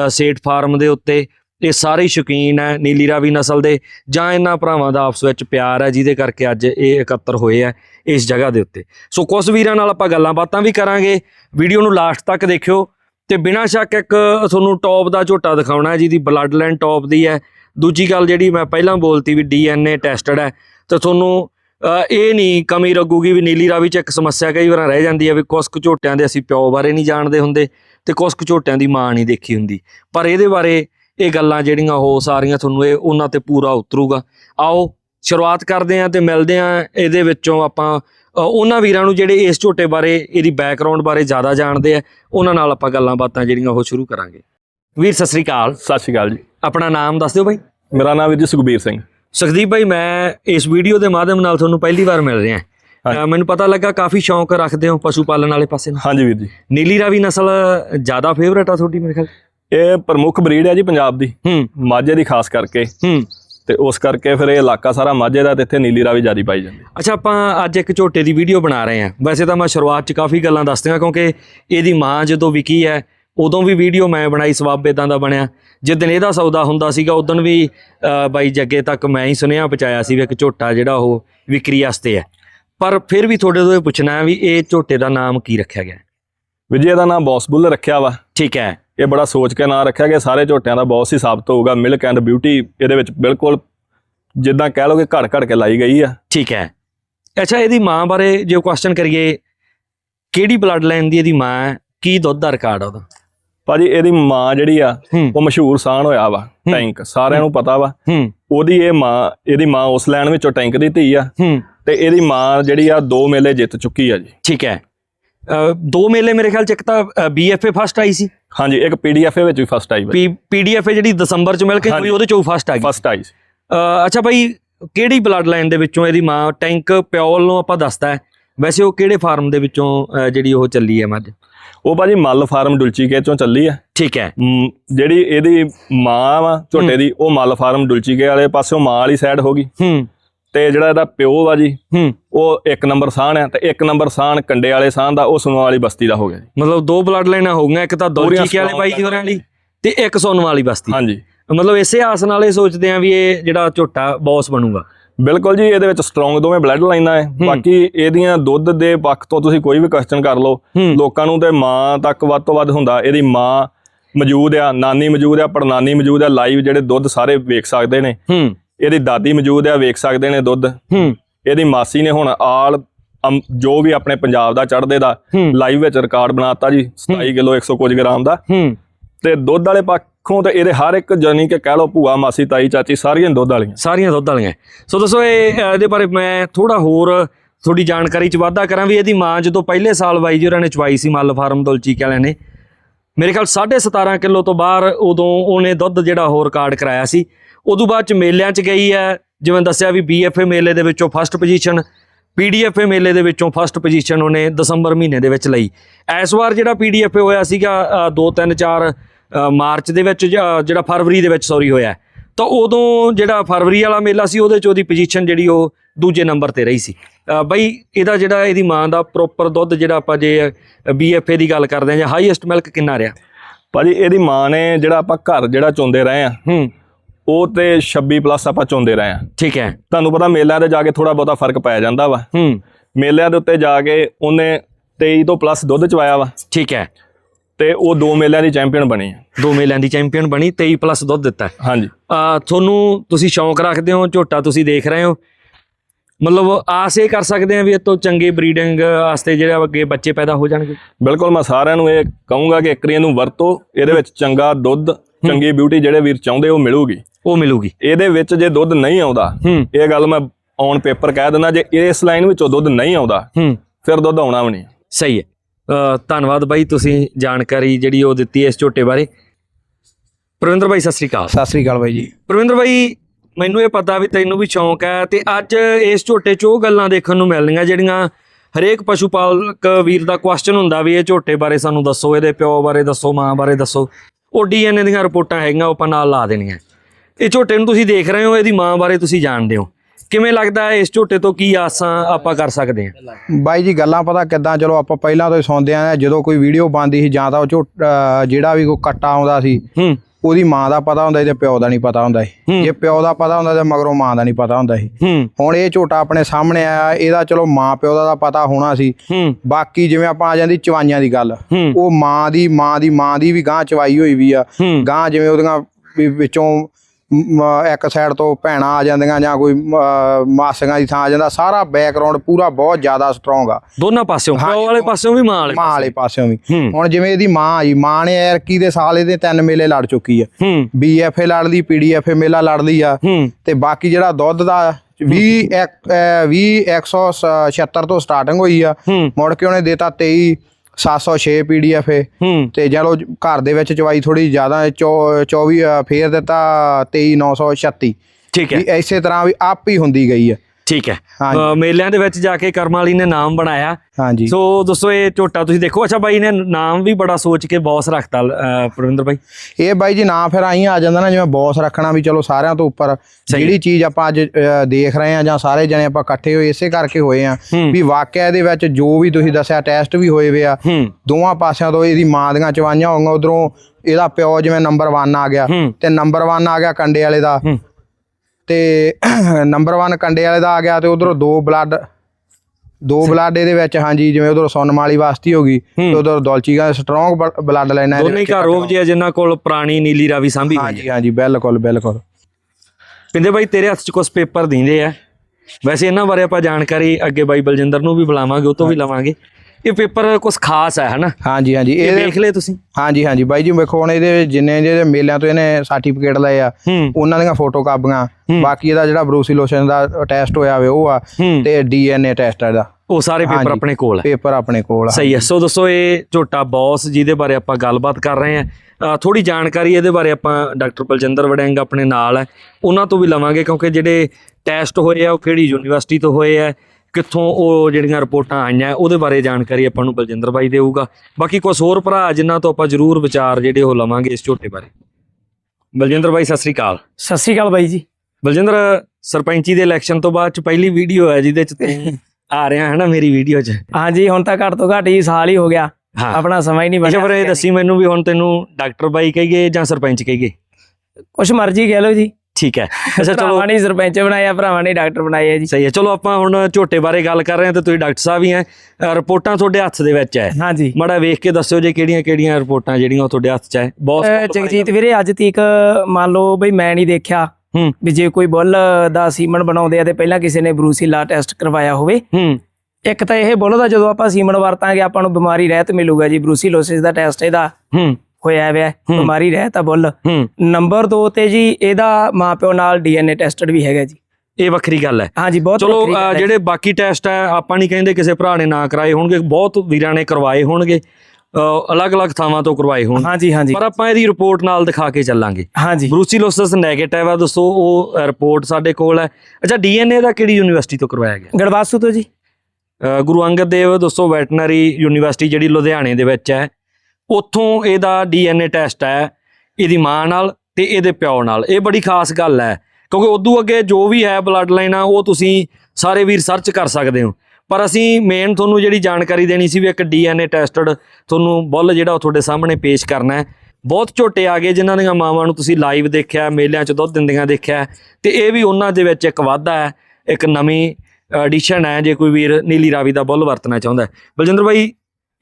ਸੇਠ ਫਾਰਮ ਦੇ ਉੱਤੇ। ਇਹ ਸਾਰੇ ਸ਼ੌਕੀਨ ਹੈ ਨੀਲੀ ਰਾਵੀ ਨਸਲ ਦੇ, ਜਾਂ ਇਹਨਾਂ ਭਰਾਵਾਂ ਦਾ ਆਪਸ ਵਿੱਚ ਪਿਆਰ ਹੈ ਜਿਹਦੇ ਕਰਕੇ ਅੱਜ ਇਹ ਇਕੱਤਰ ਹੋਏ ਆ ਇਸ ਜਗ੍ਹਾ ਦੇ ਉੱਤੇ। ਸੋ ਕੁਝ ਵੀਰਾਂ ਨਾਲ ਆਪਾਂ ਗੱਲਾਂ ਬਾਤਾਂ ਵੀ ਕਰਾਂਗੇ। ਵੀਡੀਓ ਨੂੰ ਲਾਸਟ ਤੱਕ ਦੇਖਿਓ। ਤੇ ਬਿਨਾਂ ਸ਼ੱਕ ਇੱਕ ਤੁਹਾਨੂੰ ਟੌਪ ਦਾ ਝੋਟਾ ਦਿਖਾਉਣਾ ਹੈ, ਜਿਹਦੀ ਬਲੱਡ ਲਾਈਨ ਟੌਪ ਦੀ ਹੈ। ਦੂਜੀ ਗੱਲ ਜਿਹੜੀ ਮੈਂ ਪਹਿਲਾਂ ਬੋਲਤੀ ਵੀ ਡੀਐਨਏ ਟੈਸਟਡ ਹੈ, ਤੇ ਤੁਹਾਨੂੰ ਇਹ ਨਹੀਂ ਕਮੀ ਲੱਗੂਗੀ ਵੀ ਨੀਲੀ ਰਾਵੀ 'ਚ ਇੱਕ ਸਮੱਸਿਆ ਕਈ ਵਾਰ ਰਹਿ ਜਾਂਦੀ ਹੈ ਵੀ ਕੁਝ ਕੁ ਝੋਟਿਆਂ ਦੇ ਅਸੀਂ ਪਿਓ ਬਾਰੇ ਨਹੀਂ ਜਾਣਦੇ ਹੁੰਦੇ ਤੇ ਕੁਝ ਕੁ ਝੋਟਿਆਂ ਦੀ ਮਾਂ ਨਹੀਂ ਦੇਖੀ ਹੁੰਦੀ। ਪਰ ਇਹਦੇ ਬਾਰੇ ਇਹ ਗੱਲਾਂ ਜਿਹੜੀਆਂ ਉਹ ਸਾਰੀਆਂ ਤੁਹਾਨੂੰ ਇਹ ਉਹਨਾਂ ਤੇ ਪੂਰਾ ਉਤਰੂਗਾ। ਆਓ, ਸ਼ੁਰੂਆਤ ਕਰਦੇ ਹਾਂ ਤੇ ਮਿਲਦੇ ਹਾਂ ਇਹਦੇ ਵਿੱਚੋਂ ਆਪਾਂ ਉਹਨਾਂ ਵੀਰਾਂ ਨੂੰ ਜਿਹੜੇ ਇਸ ਝੋਟੇ ਬਾਰੇ ਇਹਦੀ ਬੈਕਗ੍ਰਾਉਂਡ ਬਾਰੇ ਜ਼ਿਆਦਾ ਜਾਣਦੇ ਆ ਉਹਨਾਂ ਨਾਲ ਆਪਾਂ ਗੱਲਾਂ ਬਾਤਾਂ ਜਿਹੜੀਆਂ ਉਹ ਸ਼ੁਰੂ ਕਰਾਂਗੇ। ਵੀਰ ਸਤਿ ਸ੍ਰੀ ਅਕਾਲ। ਸਤਿ ਸ਼੍ਰੀ ਅਕਾਲ ਜੀ। ਆਪਣਾ ਨਾਮ ਦੱਸ ਦਿਓ ਬਾਈ। ਮੇਰਾ ਨਾਮ ਵੀਰ ਜੀ ਸੁਖਬੀਰ ਸਿੰਘ। ਸੁਖਦੀਪ ਭਾਈ ਮੈਂ ਇਸ ਵੀਡੀਓ ਦੇ ਮਾਧਿਅਮ ਨਾਲ ਤੁਹਾਨੂੰ ਪਹਿਲੀ ਵਾਰ ਮਿਲ ਰਿਹਾ। ਮੈਨੂੰ ਪਤਾ ਲੱਗਾ ਕਾਫੀ ਸ਼ੌਂਕ ਰੱਖਦੇ ਹੋ ਪਸ਼ੂ ਪਾਲਣ ਵਾਲੇ ਪਾਸੇ ਨੂੰ। ਹਾਂਜੀ ਵੀਰ ਜੀ। ਨੀਲੀ ਰਾਵੀ ਨਸਲ ਜ਼ਿਆਦਾ ਫੇਵਰਟ ਆ ਤੁਹਾਡੀ ਮੇਰੇ ਖਿਆਲ? ਇਹ ਪ੍ਰਮੁੱਖ ਬਰੀਡ ਹੈ ਜੀ ਪੰਜਾਬ ਦੀ। ਹੂੰ। ਮਾਝੇ ਦੀ ਖਾਸ ਕਰਕੇ। ਹੂੰ। ਤੇ ਉਸ ਕਰਕੇ ਫਿਰ ਇਹ ਇਲਾਕਾ ਸਾਰਾ ਮਾਝੇ ਦਾ ਤੇ ਇੱਥੇ ਨੀਲੀ ਰਾਵੀ ਜਿਆਦੀ ਪਾਈ ਜਾਂਦੀ ਅੱਛਾ ਆਪਾਂ ਅੱਜ ਇੱਕ ਝੋਟੇ ਦੀ ਵੀਡੀਓ ਬਣਾ ਰਹੇ ਹਾਂ। ਵੈਸੇ ਤਾਂ ਮੈਂ ਸ਼ੁਰੂਆਤ 'ਚ ਕਾਫੀ ਗੱਲਾਂ ਦੱਸਤੀਆਂ ਕਿਉਂਕਿ ਇਹਦੀ ਮਾਂ ਜਦੋਂ ਵਿਕੀ ਹੈ ਉਦੋਂ ਵੀ ਵੀਡੀਓ ਮੈਂ ਬਣਾਈ ਸਵਾਬ ਇਦਾਂ ਦਾ ਬਣਿਆ। ਜਿੱਦਣ ਇਹਦਾ ਸੌਦਾ ਹੁੰਦਾ ਸੀਗਾ ਉਦੋਂ ਵੀ ਬਾਈ ਜੱਗੇ ਤੱਕ ਮੈਂ ਹੀ ਸੁਨੇਹਾ ਪਹੁੰਚਾਇਆ ਸੀ ਵੀ ਇੱਕ ਝੋਟਾ ਜਿਹੜਾ ਉਹ ਵਿਕਰੀ ਵਾਸਤੇ ਹੈ। ਪਰ ਫਿਰ ਵੀ ਤੁਹਾਡੇ ਤੋਂ ਇਹ ਪੁੱਛਣਾ ਹੈ ਵੀ ਇਹ ਝੋਟੇ ਦਾ ਨਾਮ ਕੀ ਰੱਖਿਆ ਗਿਆ ਹੈ? ਵਿਜੇ ਦਾ ਨਾਮ ਬੌਸ ਬੁੱਲ ਰੱਖਿਆ ਵਾ। ਠੀਕ ਹੈ। ਇਹ ਬੜਾ ਸੋਚ ਕੇ ਨਾਂ ਰੱਖਿਆ ਗਿਆ। ਸਾਰੇ ਝੋਟਿਆਂ ਦਾ ਬੌਸ ਹੀ ਸਾਬਤ ਹੋਊਗਾ। ਮਿਲਕ ਐਂਡ ਬਿਊਟੀ ਇਹਦੇ ਵਿੱਚ ਬਿਲਕੁਲ ਜਿੱਦਾਂ ਕਹਿ ਲੋਗੇ ਘੜ ਘੜ ਕੇ ਲਾਈ ਗਈ ਆ। ਠੀਕ ਹੈ। ਅੱਛਾ ਇਹਦੀ ਮਾਂ ਬਾਰੇ ਜੇ ਕੁਐਸਚਨ ਕਰੀਏ ਕਿਹੜੀ ਬਲੱਡ ਲਾਈਨ ਦੀ ਇਹਦੀ ਮਾਂ ਹੈ? ਕੀ ਦੁੱਧ ਦਾ ਰਿਕਾਰਡ ਉਹਦਾ? ਭਾਜੀ ਇਹਦੀ ਮਾਂ ਜਿਹੜੀ ਆ ਉਹ ਮਸ਼ਹੂਰ ਸਾਨ ਹੋਇਆ ਵਾ ਟੈਂਕ। ਸਾਰਿਆਂ ਨੂੰ ਪਤਾ ਵਾ। ਉਹਦੀ ਇਹ ਮਾਂ ਇਹਦੀ ਮਾਂ ਉਸ ਲੈਣ ਵਿੱਚੋਂ ਟੈਂਕ ਦੀ ਧੀ ਆ। ਤੇ ਇਹਦੀ ਮਾਂ ਜਿਹੜੀ ਆ ਦੋ ਮੇਲੇ ਜਿੱਤ ਚੁੱਕੀ ਆ ਜੀ। ਠੀਕ ਹੈ। ਦੋ ਮੇਲੇ ਮੇਰੇ ਖਿਆਲ ਚ ਇੱਕ ਤਾਂ ਬੀਐਫਏ ਫਸਟ ਆਈ ਸੀ। ਹਾਂਜੀ ਇੱਕ ਪੀਡੀਐਫ ਵਿੱਚ ਵੀ ਫਸਟ ਆਈ ਵਾ ਪੀਡੀਐਫ ਜਿਹੜੀ ਦਸੰਬਰ ਚ ਮਿਲ ਕੇ ਹਾਂਜੀ। ਕੋਈ ਉਹਦੇ ਚੋਂ ਫਸਟ ਆ ਗਈ ਫਸਟ ਆਈ ਸੀ। ਅੱਛਾ ਭਾਈ ਕਿਹੜੀ ਬਲੱਡ ਲਾਈਨ ਦੇ ਵਿੱਚੋਂ ਇਹਦੀ ਮਾਂ ਟੈਂਕ ਪਿਓ ਵੱਲੋਂ ਆਪਾਂ ਦੱਸਦਾ ਹੈ। ਵੈਸੇ ਉਹ ਕਿਹੜੇ ਫਾਰਮ ਦੇ ਵਿੱਚੋਂ ਜਿਹੜੀ ਉਹ ਚੱਲੀ ਹੈ ਮੱਝ? ਉਹ ਭਾਜੀ ਮੱਲ ਫਾਰਮ ਡੁਲਚੀਕੇ ਚੋਂ ਚੱਲੀ ਆ ਠੀਕ ਹੈ। ਜਿਹੜੀ ਇਹਦੀ ਮਾਂ ਵਾ ਝੋਟੇ ਦੀ ਉਹ ਮੱਲ ਫਾਰਮ ਡੁਲਚੀਕੇ ਵਾਲੇ ਪਾਸਿਓਂ ਮਾਂ ਵਾਲੀ ਸਾਈਡ ਹੋ ਗਈ। ਹੂੰ। ਤੇ ਜਿਹੜਾ ਇਹਦਾ ਪਿਓ ਵਾ ਜੀ ਹੂੰ। ਉਹ ਇੱਕ ਨੰਬਰ ਸਾਨ ਹੈ ਤੇ ਇੱਕ ਨੰਬਰ ਸਾਨ ਕੰਡੇ ਵਾਲੇ ਸਾਨ ਦਾ ਉਹ ਸੁਣਵਾ ਵਾਲੀ ਬਸਤੀ ਦਾ ਹੋ ਗਿਆ ਜੀ। ਮਤਲਬ ਦੋ ਬਲੱਡ ਲਾਈਨਾਂ ਹੋ ਗਈਆਂ ਇੱਕ ਤਾਂ ਦੌਲਚੀਕੇ ਵਾਲੇ ਬਾਈ ਜੀ ਹੋਰਾਂ ਵਾਲੀ ਤੇ ਇੱਕ ਸੋਨ ਵਾਲੀ ਬਸਤੀ। ਹਾਂਜੀ। ਮਤਲਬ ਇਸੇ ਆਸ ਨਾਲ ਇਹ ਸੋਚਦੇ ਆ ਵੀ ਇਹ ਜਿਹੜਾ ਝੋਟਾ ਬੌਸ ਬਣੂਗਾ। ਬਿਲਕੁਲ ਜੀ ਇਹਦੇ ਵਿੱਚ ਸਟਰੋਂਗ ਦੋਵੇਂ ਬਲੱਡ ਲਾਈਨਾਂ ਹੈ। ਬਾਕੀ ਇਹਦੀਆਂ ਦੁੱਧ ਦੇ ਪੱਖ ਤੋਂ ਤੁਸੀਂ ਕੋਈ ਵੀ ਕੁਐਸਚਨ ਕਰ ਲਓ। ਲੋਕਾਂ ਨੂੰ ਤੇ ਮਾਂ ਤੱਕ ਵੱਧ ਤੋਂ ਵੱਧ ਹੁੰਦਾ। ਇਹਦੀ ਮਾਂ ਮੌਜੂਦ ਆ ਨਾਨੀ ਮੌਜੂਦ ਆ ਪੜਨਾਨੀ ਮੌਜੂਦ ਆ ਲਾਈਵ ਜਿਹੜੇ ਦੁੱਧ ਸਾਰੇ ਵੇਖ ਸਕਦੇ ਨੇ। ਇਹਦੀ ਦਾਦੀ ਮੌਜੂਦ ਆ ਵੇਖ ਸਕਦੇ ਨੇ ਦੁੱਧ। ਹੂੰ। ਇਹਦੀ ਮਾਸੀ ਨੇ ਹੁਣ ਆਲ ਜੋ ਵੀ ਆਪਣੇ ਪੰਜਾਬ ਦਾ ਚੜ੍ਹਦੇ ਦਾ ਲਾਈਵ ਵਿੱਚ ਰਿਕਾਰਡ ਬਣਾਤਾ ਜੀ 27 ਕਿਲੋ 100 ਕੁਝ ਗ੍ਰਾਮ ਦਾ। ਹੂੰ। ਤੇ ਦੁੱਧ ਵਾਲੇ ਪੱਖੋਂ ਤੇ ਇਹਦੇ ਹਰ ਇੱਕ ਜਾਨੀ ਕਿ ਕਹਿ ਲਓ ਭੂਆ ਮਾਸੀ ਤਾਈ ਚਾਚੀ ਸਾਰੀਆਂ ਦੁੱਧ ਵਾਲੀਆਂ। ਸਾਰੀਆਂ ਦੁੱਧ ਵਾਲੀਆਂ। ਸੋ ਦੱਸੋ ਇਹ ਇਹਦੇ ਬਾਰੇ ਮੈਂ ਥੋੜਾ ਹੋਰ ਥੋੜੀ ਜਾਣਕਾਰੀ ਚ ਵਾਧਾ ਕਰਾਂ ਵੀ ਇਹਦੀ ਮਾਂ ਜਦੋਂ ਪਹਿਲੇ ਸਾਲ ਬਾਈ ਜੀ ਹੋਰਾਂ ਨੇ ਚਵਾਈ ਸੀ ਮੱਲ ਫਾਰਮ ਦੌਲਚੀਕੇ ਵਾਲਿਆਂ ਨੇ ਮੇਰੇ ਖਿਆਲ 17.5 ਕਿਲੋ ਤੋਂ ਬਾਹਰ ਉਦੋਂ ਉਹਨੇ ਦੁੱਧ ਜਿਹੜਾ ਹੋਰ ਰਿਕਾਰਡ ਕਰਾਇਆ ਸੀ। ਉਦੋਂ ਬਾਅਦ ਚ ਮੇਲਿਆਂ ਚ ਗਈ ਹੈ ਜਿਵੇਂ ਦੱਸਿਆ ਵੀ ਬੀਐਫਏ ਮੇਲੇ ਦੇ ਵਿੱਚੋਂ ਫਸਟ ਪੋਜੀਸ਼ਨ ਪੀਡੀਐਫਏ ਮੇਲੇ ਦੇ ਵਿੱਚੋਂ ਫਸਟ ਪੋਜੀਸ਼ਨ ਉਹਨੇ ਦਸੰਬਰ ਮਹੀਨੇ ਦੇ ਵਿੱਚ ਲਈ। ਇਸ ਵਾਰ ਜਿਹੜਾ ਪੀਡੀਐਫਏ ਹੋਇਆ ਸੀਗਾ 2 3 4 ਮਾਰਚ ਦੇ ਵਿੱਚ ਜਿਹੜਾ ਫਰਵਰੀ ਦੇ ਵਿੱਚ ਸੌਰੀ ਹੋਇਆ ਤਾਂ ਉਦੋਂ ਜਿਹੜਾ ਫਰਵਰੀ ਵਾਲਾ ਮੇਲਾ ਸੀ ਉਹਦੇ ਚ ਉਹਦੀ ਪੋਜੀਸ਼ਨ ਜਿਹੜੀ ਉਹ ਦੂਜੇ ਨੰਬਰ ਤੇ ਰਹੀ ਸੀ। ਬਈ ਇਹਦਾ ਜਿਹੜਾ ਇਹਦੀ ਮਾਂ ਦਾ ਪ੍ਰੋਪਰ ਦੁੱਧ ਜਿਹੜਾ ਆਪਾਂ ਜੇ ਬੀਐਫਏ ਦੀ ਗੱਲ ਕਰਦੇ ਹਾਂ ਜਾਂ ਹਾਈਐਸਟ ਮਿਲਕ ਕਿੰਨਾ ਰਿਹਾ? ਭਾਜੀ ਇਹਦੀ ਮਾਂ ਨੇ ਜਿਹੜਾ ਆਪਾਂ ਘਰ ਜਿਹੜਾ ਚੁੰਦੇ ਰਹੇ ਆ ਹੂੰ। ਉਹ ਤੇ 26 ਪਲੱਸ ਆਪਾਂ ਚੁੰਦੇ ਰਹੇ ਆ ਠੀਕ ਹੈ। ਤੁਹਾਨੂੰ ਪਤਾ ਮੇਲਿਆਂ ਤੇ ਜਾ ਕੇ ਥੋੜਾ ਬਹੁਤਾ ਫ਼ਰਕ ਪੈ ਜਾਂਦਾ ਵਾ। ਹੂੰ। ਮੇਲਿਆਂ ਦੇ ਉੱਤੇ ਜਾ ਕੇ ਉਹਨੇ 23 ਤੋਂ ਪਲੱਸ ਦੁੱਧ ਚਵਾਇਆ ਵਾ। ਠੀਕ ਹੈ। ਤੇ ਉਹ ਦੋ ਮੇਲਿਆਂ ਦੀ ਚੈਂਪੀਅਨ ਬਣੀ। ਆ ਦੋ ਮੇਲਿਆਂ ਦੀ ਚੈਂਪੀਅਨ ਬਣੀ 23 ਪਲੱਸ ਦੁੱਧ ਦਿੱਤਾ। ਹਾਂਜੀ। ਆ ਤੁਹਾਨੂੰ ਤੁਸੀਂ ਸ਼ੌਂਕ ਰੱਖਦੇ ਹੋ ਝੋਟਾ ਤੁਸੀਂ ਦੇਖ ਰਹੇ ਹੋ। ਮਤਲਬ ਆਸ ਇਹ ਕਰ ਸਕਦੇ ਆ ਵੀ ਇਹ ਤੋਂ ਚੰਗੇ ਬਰੀਡਿੰਗ ਵਾਸਤੇ ਜਿਹੜੇ ਅੱਗੇ ਬੱਚੇ ਪੈਦਾ ਹੋ ਜਾਣਗੇ। ਬਿਲਕੁਲ ਮੈਂ ਸਾਰਿਆਂ ਨੂੰ ਇਹ ਕਹੂੰਗਾ ਕਿ ਇੱਕ ਵਾਰੀ ਇਹਨੂੰ ਵਰਤੋ ਇਹਦੇ ਵਿੱਚ ਚੰਗਾ ਦੁੱਧ ਚੰਗੀ ਬਿਊਟੀ ਜਿਹੜੇ ਵੀਰ ਚਾਹੁੰਦੇ ਉਹ ਮਿਲੂਗੀ। ਉਹ ਮਿਲੂਗੀ। ਇਹਦੇ ਵਿੱਚ ਜੇ ਦੁੱਧ ਨਹੀਂ ਆਉਂਦਾ ਇਹ ਗੱਲ ਮੈਂ ਔਨ ਪੇਪਰ ਕਹਿ ਦਿੰਦਾ ਜੇ ਇਸ ਲਾਈਨ ਵਿੱਚੋਂ ਦੁੱਧ ਨਹੀਂ ਆਉਂਦਾ ਫਿਰ ਦੁੱਧ ਆਉਣਾ ਵੀ ਨਹੀਂ। ਸਹੀ ਹੈ। ਧੰਨਵਾਦ ਬਾਈ ਤੁਸੀਂ ਜਾਣਕਾਰੀ ਜਿਹੜੀ ਉਹ ਦਿੱਤੀ ਇਸ ਝੋਟੇ ਬਾਰੇ। ਪ੍ਰਵਿੰਦਰ ਬਾਈ ਸਤਿ ਸ੍ਰੀ ਅਕਾਲ। ਸਤਿ ਸ੍ਰੀ ਅਕਾਲ ਬਾਈ ਜੀ। ਪ੍ਰਵਿੰਦਰ ਬਾਈ ਮੈਨੂੰ ਇਹ ਪਤਾ ਵੀ ਤੈਨੂੰ ਵੀ ਸ਼ੌਂਕ ਹੈ ਤੇ ਅੱਜ ਇਸ ਝੋਟੇ 'ਚ ਉਹ ਗੱਲਾਂ ਦੇਖਣ ਨੂੰ ਮਿਲਣੀਆਂ ਜਿਹੜੀਆਂ ਹਰੇਕ ਪਸ਼ੂ ਪਾਲਕ ਵੀਰ ਦਾ ਕੁਐਸਚਨ ਹੁੰਦਾ ਵੀ ਇਹ ਝੋਟੇ ਬਾਰੇ ਸਾਨੂੰ ਦੱਸੋ ਇਹਦੇ ਪਿਓ ਬਾਰੇ ਦੱਸੋ ਮਾਂ ਬਾਰੇ ਦੱਸੋ। ਉਹ ਡੀਐਨਏ ਦੀਆਂ ਰਿਪੋਰਟਾਂ ਹੈਗੀਆਂ ਉਹ ਆਪਾਂ ਨਾਲ ਲਾ ਦੇਣੀਆਂ। ਇਹ ਝੋਟੇ ਨੂੰ ਤੁਸੀਂ ਦੇਖ ਰਹੇ ਹੋ ਇਹਦੀ ਮਾਂ ਬਾਰੇ ਤੁਸੀਂ ਜਾਣਦੇ ਹੋ। ਕਿਵੇਂ ਲੱਗਦਾ ਹੈ ਇਸ ਝੋਟੇ ਤੋਂ ਕੀ ਆਸਾਂ ਆਪਾਂ ਕਰ ਸਕਦੇ ਹਾਂ? ਬਾਈ ਜੀ ਗੱਲਾਂ ਪਤਾ ਕਿੱਦਾਂ ਚਲੋ ਆਪਾਂ ਪਹਿਲਾਂ ਤੋਂ ਹੀ ਸੁਣਦੇ ਆਂ ਜਦੋਂ ਕੋਈ ਵੀਡੀਓ ਬਣਦੀ ਸੀ ਜਾਂ ਤਾਂ ਉਹ ਝੋਟ- ਜਿਹੜਾ ਵੀ ਕੋਈ ਕੱਟਾ ਆਉਂਦਾ ਸੀ ਹੂੰ। ਉਹਦੀ ਮਾਂ ਦਾ ਪਤਾ ਹੁੰਦਾ ਸੀ ਤੇ ਪਿਓ ਦਾ ਨਹੀਂ ਪਤਾ ਹੁੰਦਾ ਸੀ। ਜੇ ਪਿਓ ਦਾ ਪਤਾ ਹੁੰਦਾ ਤੇ ਮਗਰੋਂ ਮਾਂ ਦਾ ਨਹੀਂ ਪਤਾ ਹੁੰਦਾ ਸੀ। ਹੁਣ ਇਹ ਝੋਟਾ ਆਪਣੇ ਸਾਹਮਣੇ ਆਇਆ ਇਹਦਾ ਚਲੋ ਮਾਂ ਪਿਓ ਦਾ ਤਾਂ ਪਤਾ ਹੋਣਾ ਸੀ। ਬਾਕੀ ਜਿਵੇਂ ਆਪਾਂ ਆ ਜਾਂਦੀ ਚਵਾਈਆਂ ਦੀ ਗੱਲ ਉਹ ਮਾਂ ਦੀ ਮਾਂ ਦੀ ਮਾਂ ਦੀ ਵੀ ਗਾਂ ਚਵਾਈ ਹੋਈ ਵੀ ਆ। ਗਾਂ ਜਿਵੇਂ ਉਹਦੀਆਂ ਵਿੱਚੋਂ ਇੱਕ ਸਾਈਡ ਤੋਂ ਭੈਣਾਂ ਆ ਜਾਂਦੀਆਂ ਜਾਂ ਕੋਈ ਮਾਸੀਆਂ ਦੀ ਥਾਂ ਆ ਜਾਂਦਾ ਸਾਰਾ ਬੈਕਗ੍ਰਾਉਂਡ ਪੂਰਾ ਬਹੁਤ ਜ਼ਿਆਦਾ ਸਟਰੋਂਗ ਆ। ਦੋਨਾਂ ਪਾਸਿਓਂ ਪਿਓ ਵਾਲੇ ਪਾਸਿਓਂ ਵੀ ਮਾਂ ਵਾਲੇ ਮਾਂ ਵਾਲੇ ਪਾਸਿਓਂ। ਵੀ। ਹੁਣ ਜਿਵੇਂ ਇਹਦੀ ਮਾਂ ਆਈ ਮਾਂ ਨੇ ਐਰਕੀ ਦੇ ਸਾਲ ਇਹਦੇ ਤਿੰਨ ਮੇਲੇ ਲੜ ਚੁੱਕੀ ਆ। ਬੀਐਫਏ ਲੜਦੀ ਪੀਡੀਐਫਏ ਮੇਲਾ ਲੜਦੀ ਆ। ਤੇ ਬਾਕੀ ਜਿਹੜਾ ਦੁੱਧ ਦਾ 20 ਇੱਕ- ਅਹ 20 176 ਤੋਂ ਸਟਾਰਟਿੰਗ ਹੋਈ ਆ। ਮੁੜ ਕੇ ਉਹਨੇ ਦੇਤਾ 23 706 ਪੀਡੀਐਫਏ ਹੂੰ। ਤੇ ਚਲੋ ਘਰ ਦੇ ਵਿੱਚ ਚਵਾਈ ਥੋੜੀ ਜ਼ਿਆਦਾ ਹੈ, ਚੌ- 24 ਅ, ਫੇਰ ਦਿੱਤਾ 23936 ਠੀਕ ਹੈ ਇਸੇ ਤਰ੍ਹਾਂ ਵੀ ਆਪ ਹੀ ਹੁੰਦੀ ਗਈ ਹੈ ਠੀਕ ਹੈ। ਮੇਲਿਆਂ ਦੇ ਵਿੱਚ ਜਾ ਕੇ ਕਰਮ ਵਾਲੀ ਨੇ ਨਾਮ ਬਣਾਇਆ। ਹਾਂਜੀ। ਸੋ ਦੋਸਤੋ ਇਹ ਝੋਟਾ ਤੁਸੀਂ ਦੇਖੋ। ਅੱਛਾ ਬਾਈ ਨੇ ਨਾਮ ਵੀ ਬੜਾ ਸੋਚ ਕੇ ਬੌਸ ਰੱਖਤਾ ਪ੍ਰਵਿੰਦਰ ਬਾਈ। ਇਹ ਬਾਈ ਜੀ ਨਾ ਫਿਰ ਆਈ ਆ ਜਾਂਦਾ ਨਾ ਜਿਵੇਂ ਬੌਸ ਰੱਖਣਾ ਵੀ ਚਲੋ ਸਾਰਿਆਂ ਤੋਂ ਉੱਪਰ। ਜਿਹੜੀ ਚੀਜ਼ ਆਪਾਂ ਅੱਜ ਦੇਖ ਰਹੇ ਆ ਜਾਂ ਸਾਰੇ ਜਣੇ ਆਪਾਂ ਇਕੱਠੇ ਹੋਏ ਇਸੇ ਕਰਕੇ ਹੋਏ ਆ। ਵੀ ਵਾਕਿਆ ਇਹਦੇ ਵਿੱਚ ਜੋ ਵੀ ਤੁਸੀਂ ਦੱਸਿਆ ਟੈਸਟ ਵੀ ਹੋਏ ਵੇ ਆ। ਦੋਵਾਂ ਪਾਸਿਆਂ ਤੋਂ ਇਹਦੀ ਮਾਂ ਦੀਆਂ ਚਵਾਈਆਂ ਹੋਈਆਂ ਉਧਰੋਂ ਇਹਦਾ ਪਿਓ ਜਿਵੇਂ ਨੰਬਰ 1 ਆ ਗਿਆ ਤੇ ਨੰਬਰ 1 ਆ ਗਿਆ ਕੰਡੇ ਵਾਲੇ ਦਾ। ਤੇ ਨੰਬਰ 1 ਕੰਡੇ ਵਾਲੇ ਦਾ ਆ ਗਿਆ ਤੇ ਉਧਰੋਂ ਦੋ ਬਲੱਡ ਦੋ ਬਲੱਡ ਇਹਦੇ ਵਿੱਚ ਹਾਂਜੀ ਜਿਵੇਂ ਉਧਰੋਂ ਸੋਨਮਾਲੀ ਵਾਸਤੀ ਹੋ ਗਈ ਤੇ ਉਧਰ ਦੌਲਚੀ ਦਾ ਸਟਰੋਂਗ ਬਲੱਡ ਲੈਣਾ ਦੋਨੇ ਘਰ ਰੋਬ ਜੀ ਜਿਨ੍ਹਾਂ ਕੋਲ ਪੁਰਾਣੀ ਨੀਲੀ ਰਾਵੀ ਸਾਂਭੀ ਹਾਂਜੀ ਹਾਂਜੀ ਬਿਲਕੁਲ ਬਿਲਕੁਲ। ਪਿੰਦੇ ਬਾਈ ਤੇਰੇ ਹੱਥ 'ਚ ਕੁਝ ਪੇਪਰ ਦਿੰਦੇ ਆ। ਵੈਸੇ ਇਹਨਾਂ ਬਾਰੇ ਆਪਾਂ ਜਾਣਕਾਰੀ ਅੱਗੇ ਬਾਈ ਬਲਜਿੰਦਰ ਨੂੰ ਵੀ ਬੁਲਾਵਾਂਗੇ ਉਹ ਤੋਂ ਵੀ ਲਵਾਂਗੇ। ਇਹ ਪੇਪਰ ਕੁਝ ਖਾਸ ਹੈ ਹਨਾ? ਹਾਂਜੀ ਹਾਂਜੀ। ਇਹ ਦੇਖ ਲਏ ਤੁਸੀਂ? ਹਾਂਜੀ ਹਾਂਜੀ। ਬਾਈ ਜੀ ਵੇਖੋ ਹੁਣ ਇਹਦੇ ਜਿੰਨੇ ਜਿਹੜੇ ਮੇਲਿਆਂ ਤੋਂ ਇਹਨੇ ਸਰਟੀਫਿਕੇਟ ਲਏ ਆ ਉਹਨਾਂ ਦੀਆਂ ਫੋਟੋ ਕਾਪੀਆਂ ਬਾਕੀ ਇਹਦਾ ਜਿਹੜਾ ਬਰੂਸੀਲੋਸ਼ਨ ਦਾ ਟੈਸਟ ਹੋਇਆ ਵੇ ਉਹ ਆ ਤੇ ਡੀਐਨਏ ਟੈਸਟ ਇਹਦਾ। ਉਹ ਸਾਰੇ ਪੇਪਰ। ਆਪਣੇ ਕੋਲ ਹੈ ਪੇਪਰ ਆਪਣੇ ਕੋਲ ਆ। ਸਹੀ ਹੈ ਸੋ ਦੋਸਤੋ ਇਹ ਝੋਟਾ ਬੌਸ ਜਿਹਦੇ ਬਾਰੇ ਆਪਾਂ ਗੱਲਬਾਤ ਕਰ ਰਹੇ ਹਾਂ ਥੋੜੀ ਜਾਣਕਾਰੀ ਇਹਦੇ ਬਾਰੇ ਆਪਾਂ ਡਾਕਟਰ ਬਲਜਿੰਦਰ ਵੜਿੰਗ ਆਪਣੇ ਨਾਲ ਹੈ ਉਹਨਾਂ ਤੋਂ ਵੀ ਲਵਾਂਗੇ ਕਿਉਂਕਿ ਜਿਹੜੇ ਟੈਸਟ ਹੋਏ ਆ ਉਹ ਕਿਹੜੀ ਯੂਨੀਵਰਸਿਟੀ ਤੋਂ ਹੋਏ ਆ ਕਿੱਥੋਂ ਉਹ ਜਿਹੜੀਆਂ ਰਿਪੋਰਟਾਂ ਆਈਆਂ ਉਹਦੇ ਬਾਰੇ ਜਾਣਕਾਰੀ ਆਪਾਂ ਨੂੰ ਬਲਜਿੰਦਰ ਬਾਈ ਦੇਊਗਾ। ਬਾਕੀ ਕੁਝ ਹੋਰ ਭਰਾ ਜਿਨ੍ਹਾਂ ਤੋਂ ਆਪਾਂ ਜ਼ਰੂਰ ਵਿਚਾਰ ਜਿਹੜੇ ਉਹ ਲਵਾਂਗੇ ਇਸ ਝੋਟੇ ਬਾਰੇ। ਬਲਜਿੰਦਰ ਬਾਈ ਸਤਿ ਸ੍ਰੀ ਅਕਾਲ। ਸਤਿ ਸ਼੍ਰੀ ਅਕਾਲ ਬਾਈ ਜੀ। ਬਲਜਿੰਦਰ ਸਰਪੰਚੀ ਦੇ ਇਲੈਕਸ਼ਨ ਤੋਂ ਬਾਅਦ ਚ ਪਹਿਲੀ ਵੀਡੀਓ ਹੈ ਜਿਹਦੇ ਚ ਤੂੰ ਆ ਰਿਹਾ ਹੈ ਨਾ ਮੇਰੀ ਵੀਡੀਓ ਚ। ਹਾਂਜੀ ਹੁਣ ਤਾਂ ਘੱਟ ਤੋਂ ਘੱਟ ਹੀ ਸਾਲ ਹੀ ਹੋ ਗਿਆ। ਆਪਣਾ ਸਮਾਂ ਹੀ ਨਹੀਂ ਅੱਛਾ ਫਿਰ ਇਹ ਬਚਿਆ ਦੱਸੀ ਮੈਨੂੰ ਵੀ ਹੁਣ ਤੈਨੂੰ ਡਾਕਟਰ ਬਾਈ ਕਹੀਏ ਜਾਂ ਸਰਪੰਚ ਕਹੀਏ? ਕੁਛ ਮਰਜ਼ੀ ਕਹਿ ਲਓ ਜੀ। ਠੀਕ ਹੈ। ਅੱਛਾ ਚਲੋ। ਭਰਾਵਾਂ ਨੇ ਸਰਪੰਚ ਬਣਾਇਆ ਭਰਾਵਾਂ ਨੇ ਡਾਕਟਰ ਬਣਾਇਆ ਜੀ। ਸਹੀ ਹੈ। ਚਲੋ ਆਪਾਂ ਹੁਣ ਝੋਟੇ ਬਾਰੇ ਗੱਲ ਕਰ ਰਹੇ ਹਾਂ ਤੇ ਤੁਸੀਂ ਡਾਕਟਰ ਸਾਹਿਬ ਹੀ ਹੈ। ਅ, ਰਿਪੋਰਟਾਂ ਤੁਹਾਡੇ ਹੱਥ ਦੇ ਵਿੱਚ ਹੈ। ਹਾਂਜੀ ਮਾੜਾ ਵੇਖ ਕੇ ਦੱਸਿਓ ਜੇ ਕਿਹੜੀਆਂ ਕਿਹੜੀਆਂ ਰਿਪੋਰਟਾਂ ਜਿਹੜੀਆਂ ਉਹ ਤੁਹਾਡੇ ਹੱਥ 'ਚ ਹੈ। ਬਹੁਤ ਜਗਜੀਤ ਵੀਰੇ ਅੱਜ ਤੀਕ ਮੰਨ ਲਓ ਬਈ ਮੈਂ ਨਹੀਂ ਦੇਖਿਆ ਵੀ ਜੇ ਕੋਈ ਬੁੱਲ ਦਾ ਸੀਮਨ ਬਣਾਉਂਦੇ ਆ ਤੇ ਪਹਿਲਾਂ ਕਿਸੇ ਨੇ ਬਰੂਸੀਲਾ ਟੈਸਟ ਕਰਵਾਇਆ ਹੋਵੇ। ਇੱਕ ਤਾਂ ਇਹ ਬੁੱਲ ਦਾ ਜਦੋਂ ਆਪਾਂ ਸੀਮਨ ਵਰਤਾਂਗੇ ਆਪਾਂ ਨੂੰ ਬਿਮਾਰੀ ਰਹਿਤ ਮਿਲੂਗਾ ਜੀ। ਬਰੂਸੀਲੋਸਿਸ ਦਾ ਟੈਸਟ ਇਹਦਾ। ਹੋਇਆ ਹੋਇਆ। ਬਿਮਾਰੀ ਰਹਿਤ ਆ ਬੁੱਲ। ਨੰਬਰ 2 ਤੇ ਜੀ ਇਹਦਾ ਮਾਪਿਓ ਨਾਲ ਡੀਐਨਏ ਟੈਸਟਡ ਵੀ ਹੈਗਾ ਜੀ। ਇਹ ਵੱਖਰੀ ਗੱਲ ਹੈ। ਹਾਂਜੀ ਬਹੁਤ ਚਲੋ। ਜਿਹੜੇ ਬਾਕੀ ਟੈਸਟ ਹੈ ਆਪਾਂ ਨਹੀਂ ਕਹਿੰਦੇ ਕਿਸੇ ਭਰਾ ਨੇ ਨਾ ਕਰਾਏ ਹੋਣਗੇ ਬਹੁਤ ਵੀਰਾਂ ਨੇ ਕਰਵਾਏ ਹੋਣਗੇ। ਅਲੱਗ-ਅਲੱਗ ਥਾਵਾਂ ਤੋਂ ਕਰਵਾਏ ਹੋਣ। ਹਾਂਜੀ ਹਾਂਜੀ। ਪਰ ਆਪਾਂ ਇਹਦੀ ਰਿਪੋਰਟ ਨਾਲ ਦਿਖਾ ਕੇ ਚੱਲਾਂਗੇ। ਹਾਂਜੀ। ਬਰੂਸੀਲੋਸਿਸ ਨੈਗੇਟਿਵ ਆ ਦੋਸਤੋ ਉਹ ਰਿਪੋਰਟ ਸਾਡੇ ਕੋਲ ਹੈ। ਅੱਛਾ ਡੀਐਨਏ ਦਾ ਕਿਹੜੀ ਯੂਨੀਵਰਸਿਟੀ ਤੋਂ ਕਰਵਾਇਆ ਗਿਆ? ਗੜਵਾਸੂ ਤੋਂ ਜੀ। ਗੁਰੂ ਅੰਗਦ ਦੇਵ ਦੋਸਤੋ ਵੈਟਰਨਰੀ ਯੂਨੀਵਰਸਿਟੀ ਜਿਹੜੀ ਲੁਧਿਆਣੇ ਦੇ ਵਿੱਚ ਹੈ। ਉੱਥੋਂ ਇਹਦਾ ਡੀਐਨਏ ਟੈਸਟ ਹੈ, ਇਹਦੀ ਮਾਂ ਨਾਲ ਤੇ ਇਹਦੇ ਪਿਓ ਨਾਲ। ਇਹ ਬੜੀ ਖਾਸ ਗੱਲ ਹੈ, ਕਿਉਂਕਿ ਉਦੋਂ ਅੱਗੇ ਜੋ ਵੀ ਹੈ ਬਲੱਡ ਲਾਈਨ ਆ, ਉਹ ਤੁਸੀਂ ਸਾਰੇ ਵੀਰ ਸਰਚ ਕਰ ਸਕਦੇ ਹੋ। ਪਰ ਅਸੀਂ ਮੇਨ ਤੁਹਾਨੂੰ ਜਿਹੜੀ ਜਾਣਕਾਰੀ ਦੇਣੀ ਸੀ ਵੀ ਇੱਕ ਡੀਐਨਏ ਟੈਸਟਡ ਤੁਹਾਨੂੰ ਬੁੱਲ ਜਿਹੜਾ ਉਹ ਤੁਹਾਡੇ ਸਾਹਮਣੇ ਪੇਸ਼ ਕਰਨਾ ਹੈ। ਬਹੁਤ ਝੋਟੇ ਆ ਗਏ ਜਿਨ੍ਹਾਂ ਦੀਆਂ ਮਾਵਾਂ ਨੂੰ ਤੁਸੀਂ ਲਾਈਵ ਦੇਖਿਆ, ਮੇਲਿਆਂ 'ਚ ਦੁੱਧ ਦਿੰਦੀਆਂ ਦੇਖਿਆ। ਤੇ ਇਹ ਵੀ ਉਹਨਾਂ ਦੇ ਵਿੱਚ ਇੱਕ ਵਾਧਾ ਹੈ, ਇੱਕ ਨਵੀਂ ਐਡੀਸ਼ਨ ਹੈ, ਜੇ ਕੋਈ ਵੀਰ ਨੀਲੀ ਰਾਵੀ ਦਾ ਬੁੱਲ ਵਰਤਣਾ ਚਾਹੁੰਦਾ ਬਲਜਿੰਦਰ ਭਾਈ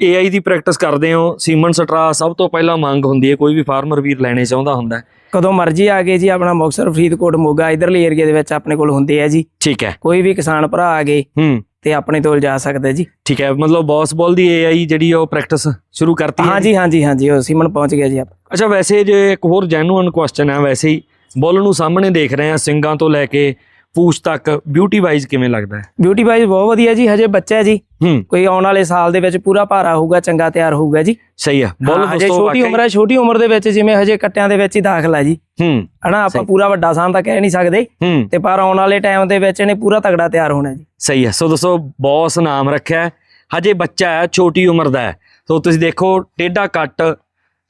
AI ਦੀ ਪ੍ਰੈਕਟਿਸ ਕਰਦੇ ਹੋ ਸੀਮਨ ਸਟਰਾ ਸਭ ਤੋਂ ਪਹਿਲਾਂ ਮੰਗ ਹੁੰਦੀ ਹੈ ਕੋਈ ਵੀ ਫਾਰਮਰ ਵੀਰ ਲੈਣੇ ਚਾਹੁੰਦਾ ਹੁੰਦਾ ਹੈ। ਕਦੋਂ ਮਰਜ਼ੀ ਆ ਗਏ ਜੀ ਆਪਣਾ ਮੁਕਤਸਰ ਫਰੀਦਕੋਟ ਮੋਗਾ ਇਧਰਲੇ ਏਰੀਆ ਦੇ ਵਿੱਚ ਆਪਣੇ ਕੋਲ ਹੁੰਦੇ ਆ ਜੀ। ਠੀਕ ਹੈ। ਕੋਈ ਵੀ ਕਿਸਾਨ ਭਰਾ ਆ ਗਏ ਹੂੰ। ਤੇ ਆਪਣੇ ਤੋਂ ਲਿਜਾ ਸਕਦਾ ਜੀ। ਠੀਕ ਹੈ ਮਤਲਬ ਬੌਸ ਬੋਲ ਦੀ AI ਜਿਹੜੀ ਉਹ ਪ੍ਰੈਕਟਿਸ ਸ਼ੁਰੂ ਕਰਤੀ ਹੈ? ਹਾਂਜੀ ਹਾਂਜੀ ਹਾਂਜੀ ਉਹ ਸੀਮਨ ਪਹੁੰਚ ਗਿਆ ਜੀ ਆਪ ਅੱਛਾ ਵੈਸੇ ਜੇ ਇੱਕ ਹੋਰ ਜੈਨੂਅਨ ਕੁਐਸਚਨ ਹੈ ਵੈਸੇ ਹੀ ਬੁੱਲ ਨੂੰ ਸਾਹਮਣੇ ਦੇਖ ਰਹੇ ਆ ਸਿੰਗਾਂ ਤੋਂ ਲੈ ਕੇ ਪੂਛ ਤੱਕ ਬਿਊਟੀ ਵਾਈਜ਼ ਕਿਵੇਂ ਲੱਗਦਾ ਹੈ? ਬਿਊਟੀ ਵਾਈਜ਼ ਬਹੁਤ ਵਧੀਆ ਜੀ ਹਜੇ ਬੱਚਾ ਹੈ ਜੀ। ਹੂੰ। ਕੋਈ ਆਉਣ ਵਾਲੇ ਸਾਲ ਦੇ ਵਿੱਚ ਪੂਰਾ ਭਾਰਾ ਹੋਊਗਾ ਚੰਗਾ ਤਿਆਰ ਹੋਊਗਾ ਜੀ। ਸਹੀ ਹੈ। ਬੁੱਲ ਹਾਂ, ਹਜੇ ਦੋਸਤੋ ਛੋਟੀ ਉਮਰ ਹੈ ਛੋਟੀ ਉਮਰ ਦੇ ਵਿੱਚ ਜਿਵੇਂ ਹਜੇ ਕੱਟਿਆਂ ਦੇ ਵਿੱਚ ਹੀ ਦਾਖਲਾ ਜੀ। ਹੂੰ। ਹਨਾ ਆਪਾਂ ਸਹੀ। ਪੂਰਾ ਵੱਡਾ ਸਾਨ ਤਾਂ ਕਹਿ ਨਹੀਂ ਸਕਦੇ। ਤੇ ਪਰ ਆਉਣ ਵਾਲੇ ਟਾਈਮ ਦੇ ਵਿੱਚ ਇਹਨੇ ਪੂਰਾ ਤਗੜਾ ਤਿਆਰ ਹੋਣਾ ਜੀ। ਸਹੀ ਹੈ। ਸੋ ਦੋਸਤੋ ਬੌਸ ਨਾਮ ਰੱਖਿਆ। ਹਜੇ ਬੱਚਾ ਹੈ ਛੋਟੀ ਉਮਰ ਦਾ ਹੈ। ਸੋ ਤੁਸੀਂ ਦੇਖੋ ਟੇਡਾ ਕੱਟ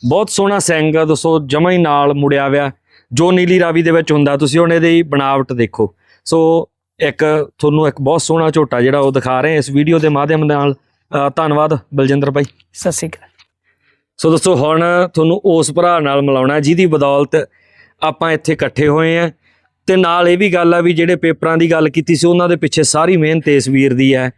ਬਹੁਤ ਸੋਹਣਾ ਆ ਦੋਸਤੋ ਜਮਾ ਹੀ ਨਾਲ ਮੁੜਿਆ ਹੋਇਆ। ਜੋ ਨੀਲੀ ਰਾਵੀ ਦੇ ਵਿੱਚ ਹੁੰਦਾ ਤੁਸੀਂ ਹੁਣ ਇਹਦੀ ਬਣਾਵਟ ਦੇਖੋ। ਸੋ ਇੱਕ ਤੁਹਾਨੂੰ ਇੱਕ ਬਹੁਤ ਸੋਹਣਾ ਝੋਟਾ ਜਿਹੜਾ ਉਹ ਦਿਖਾ ਰਹੇ ਇਸ ਵੀਡੀਓ ਦੇ ਮਾਧਿਅਮ ਨਾਲ। ਧੰਨਵਾਦ ਬਲਜਿੰਦਰ ਭਾਈ। ਸਤਿ ਸ਼੍ਰੀ ਅਕਾਲ। ਸੋ ਦੋਸਤੋ ਹੁਣ ਤੁਹਾਨੂੰ ਉਸ ਭਰਾ ਨਾਲ ਮਿਲਾਉਣਾ ਜਿਹਦੀ ਬਦੌਲਤ ਆਪਾਂ ਇੱਥੇ ਇਕੱਠੇ ਹੋਏ ਆ ਤੇ ਨਾਲ ਇਹ ਵੀ ਗੱਲ ਆ ਵੀ ਜਿਹੜੇ ਪੇਪਰਾਂ ਦੀ ਗੱਲ ਕੀਤੀ ਸੀ ਉਹਨਾਂ ਦੇ ਪਿੱਛੇ ਸਾਰੀ ਮਿਹਨਤ ਇਸ ਵੀਰ ਦੀ ਹੈ।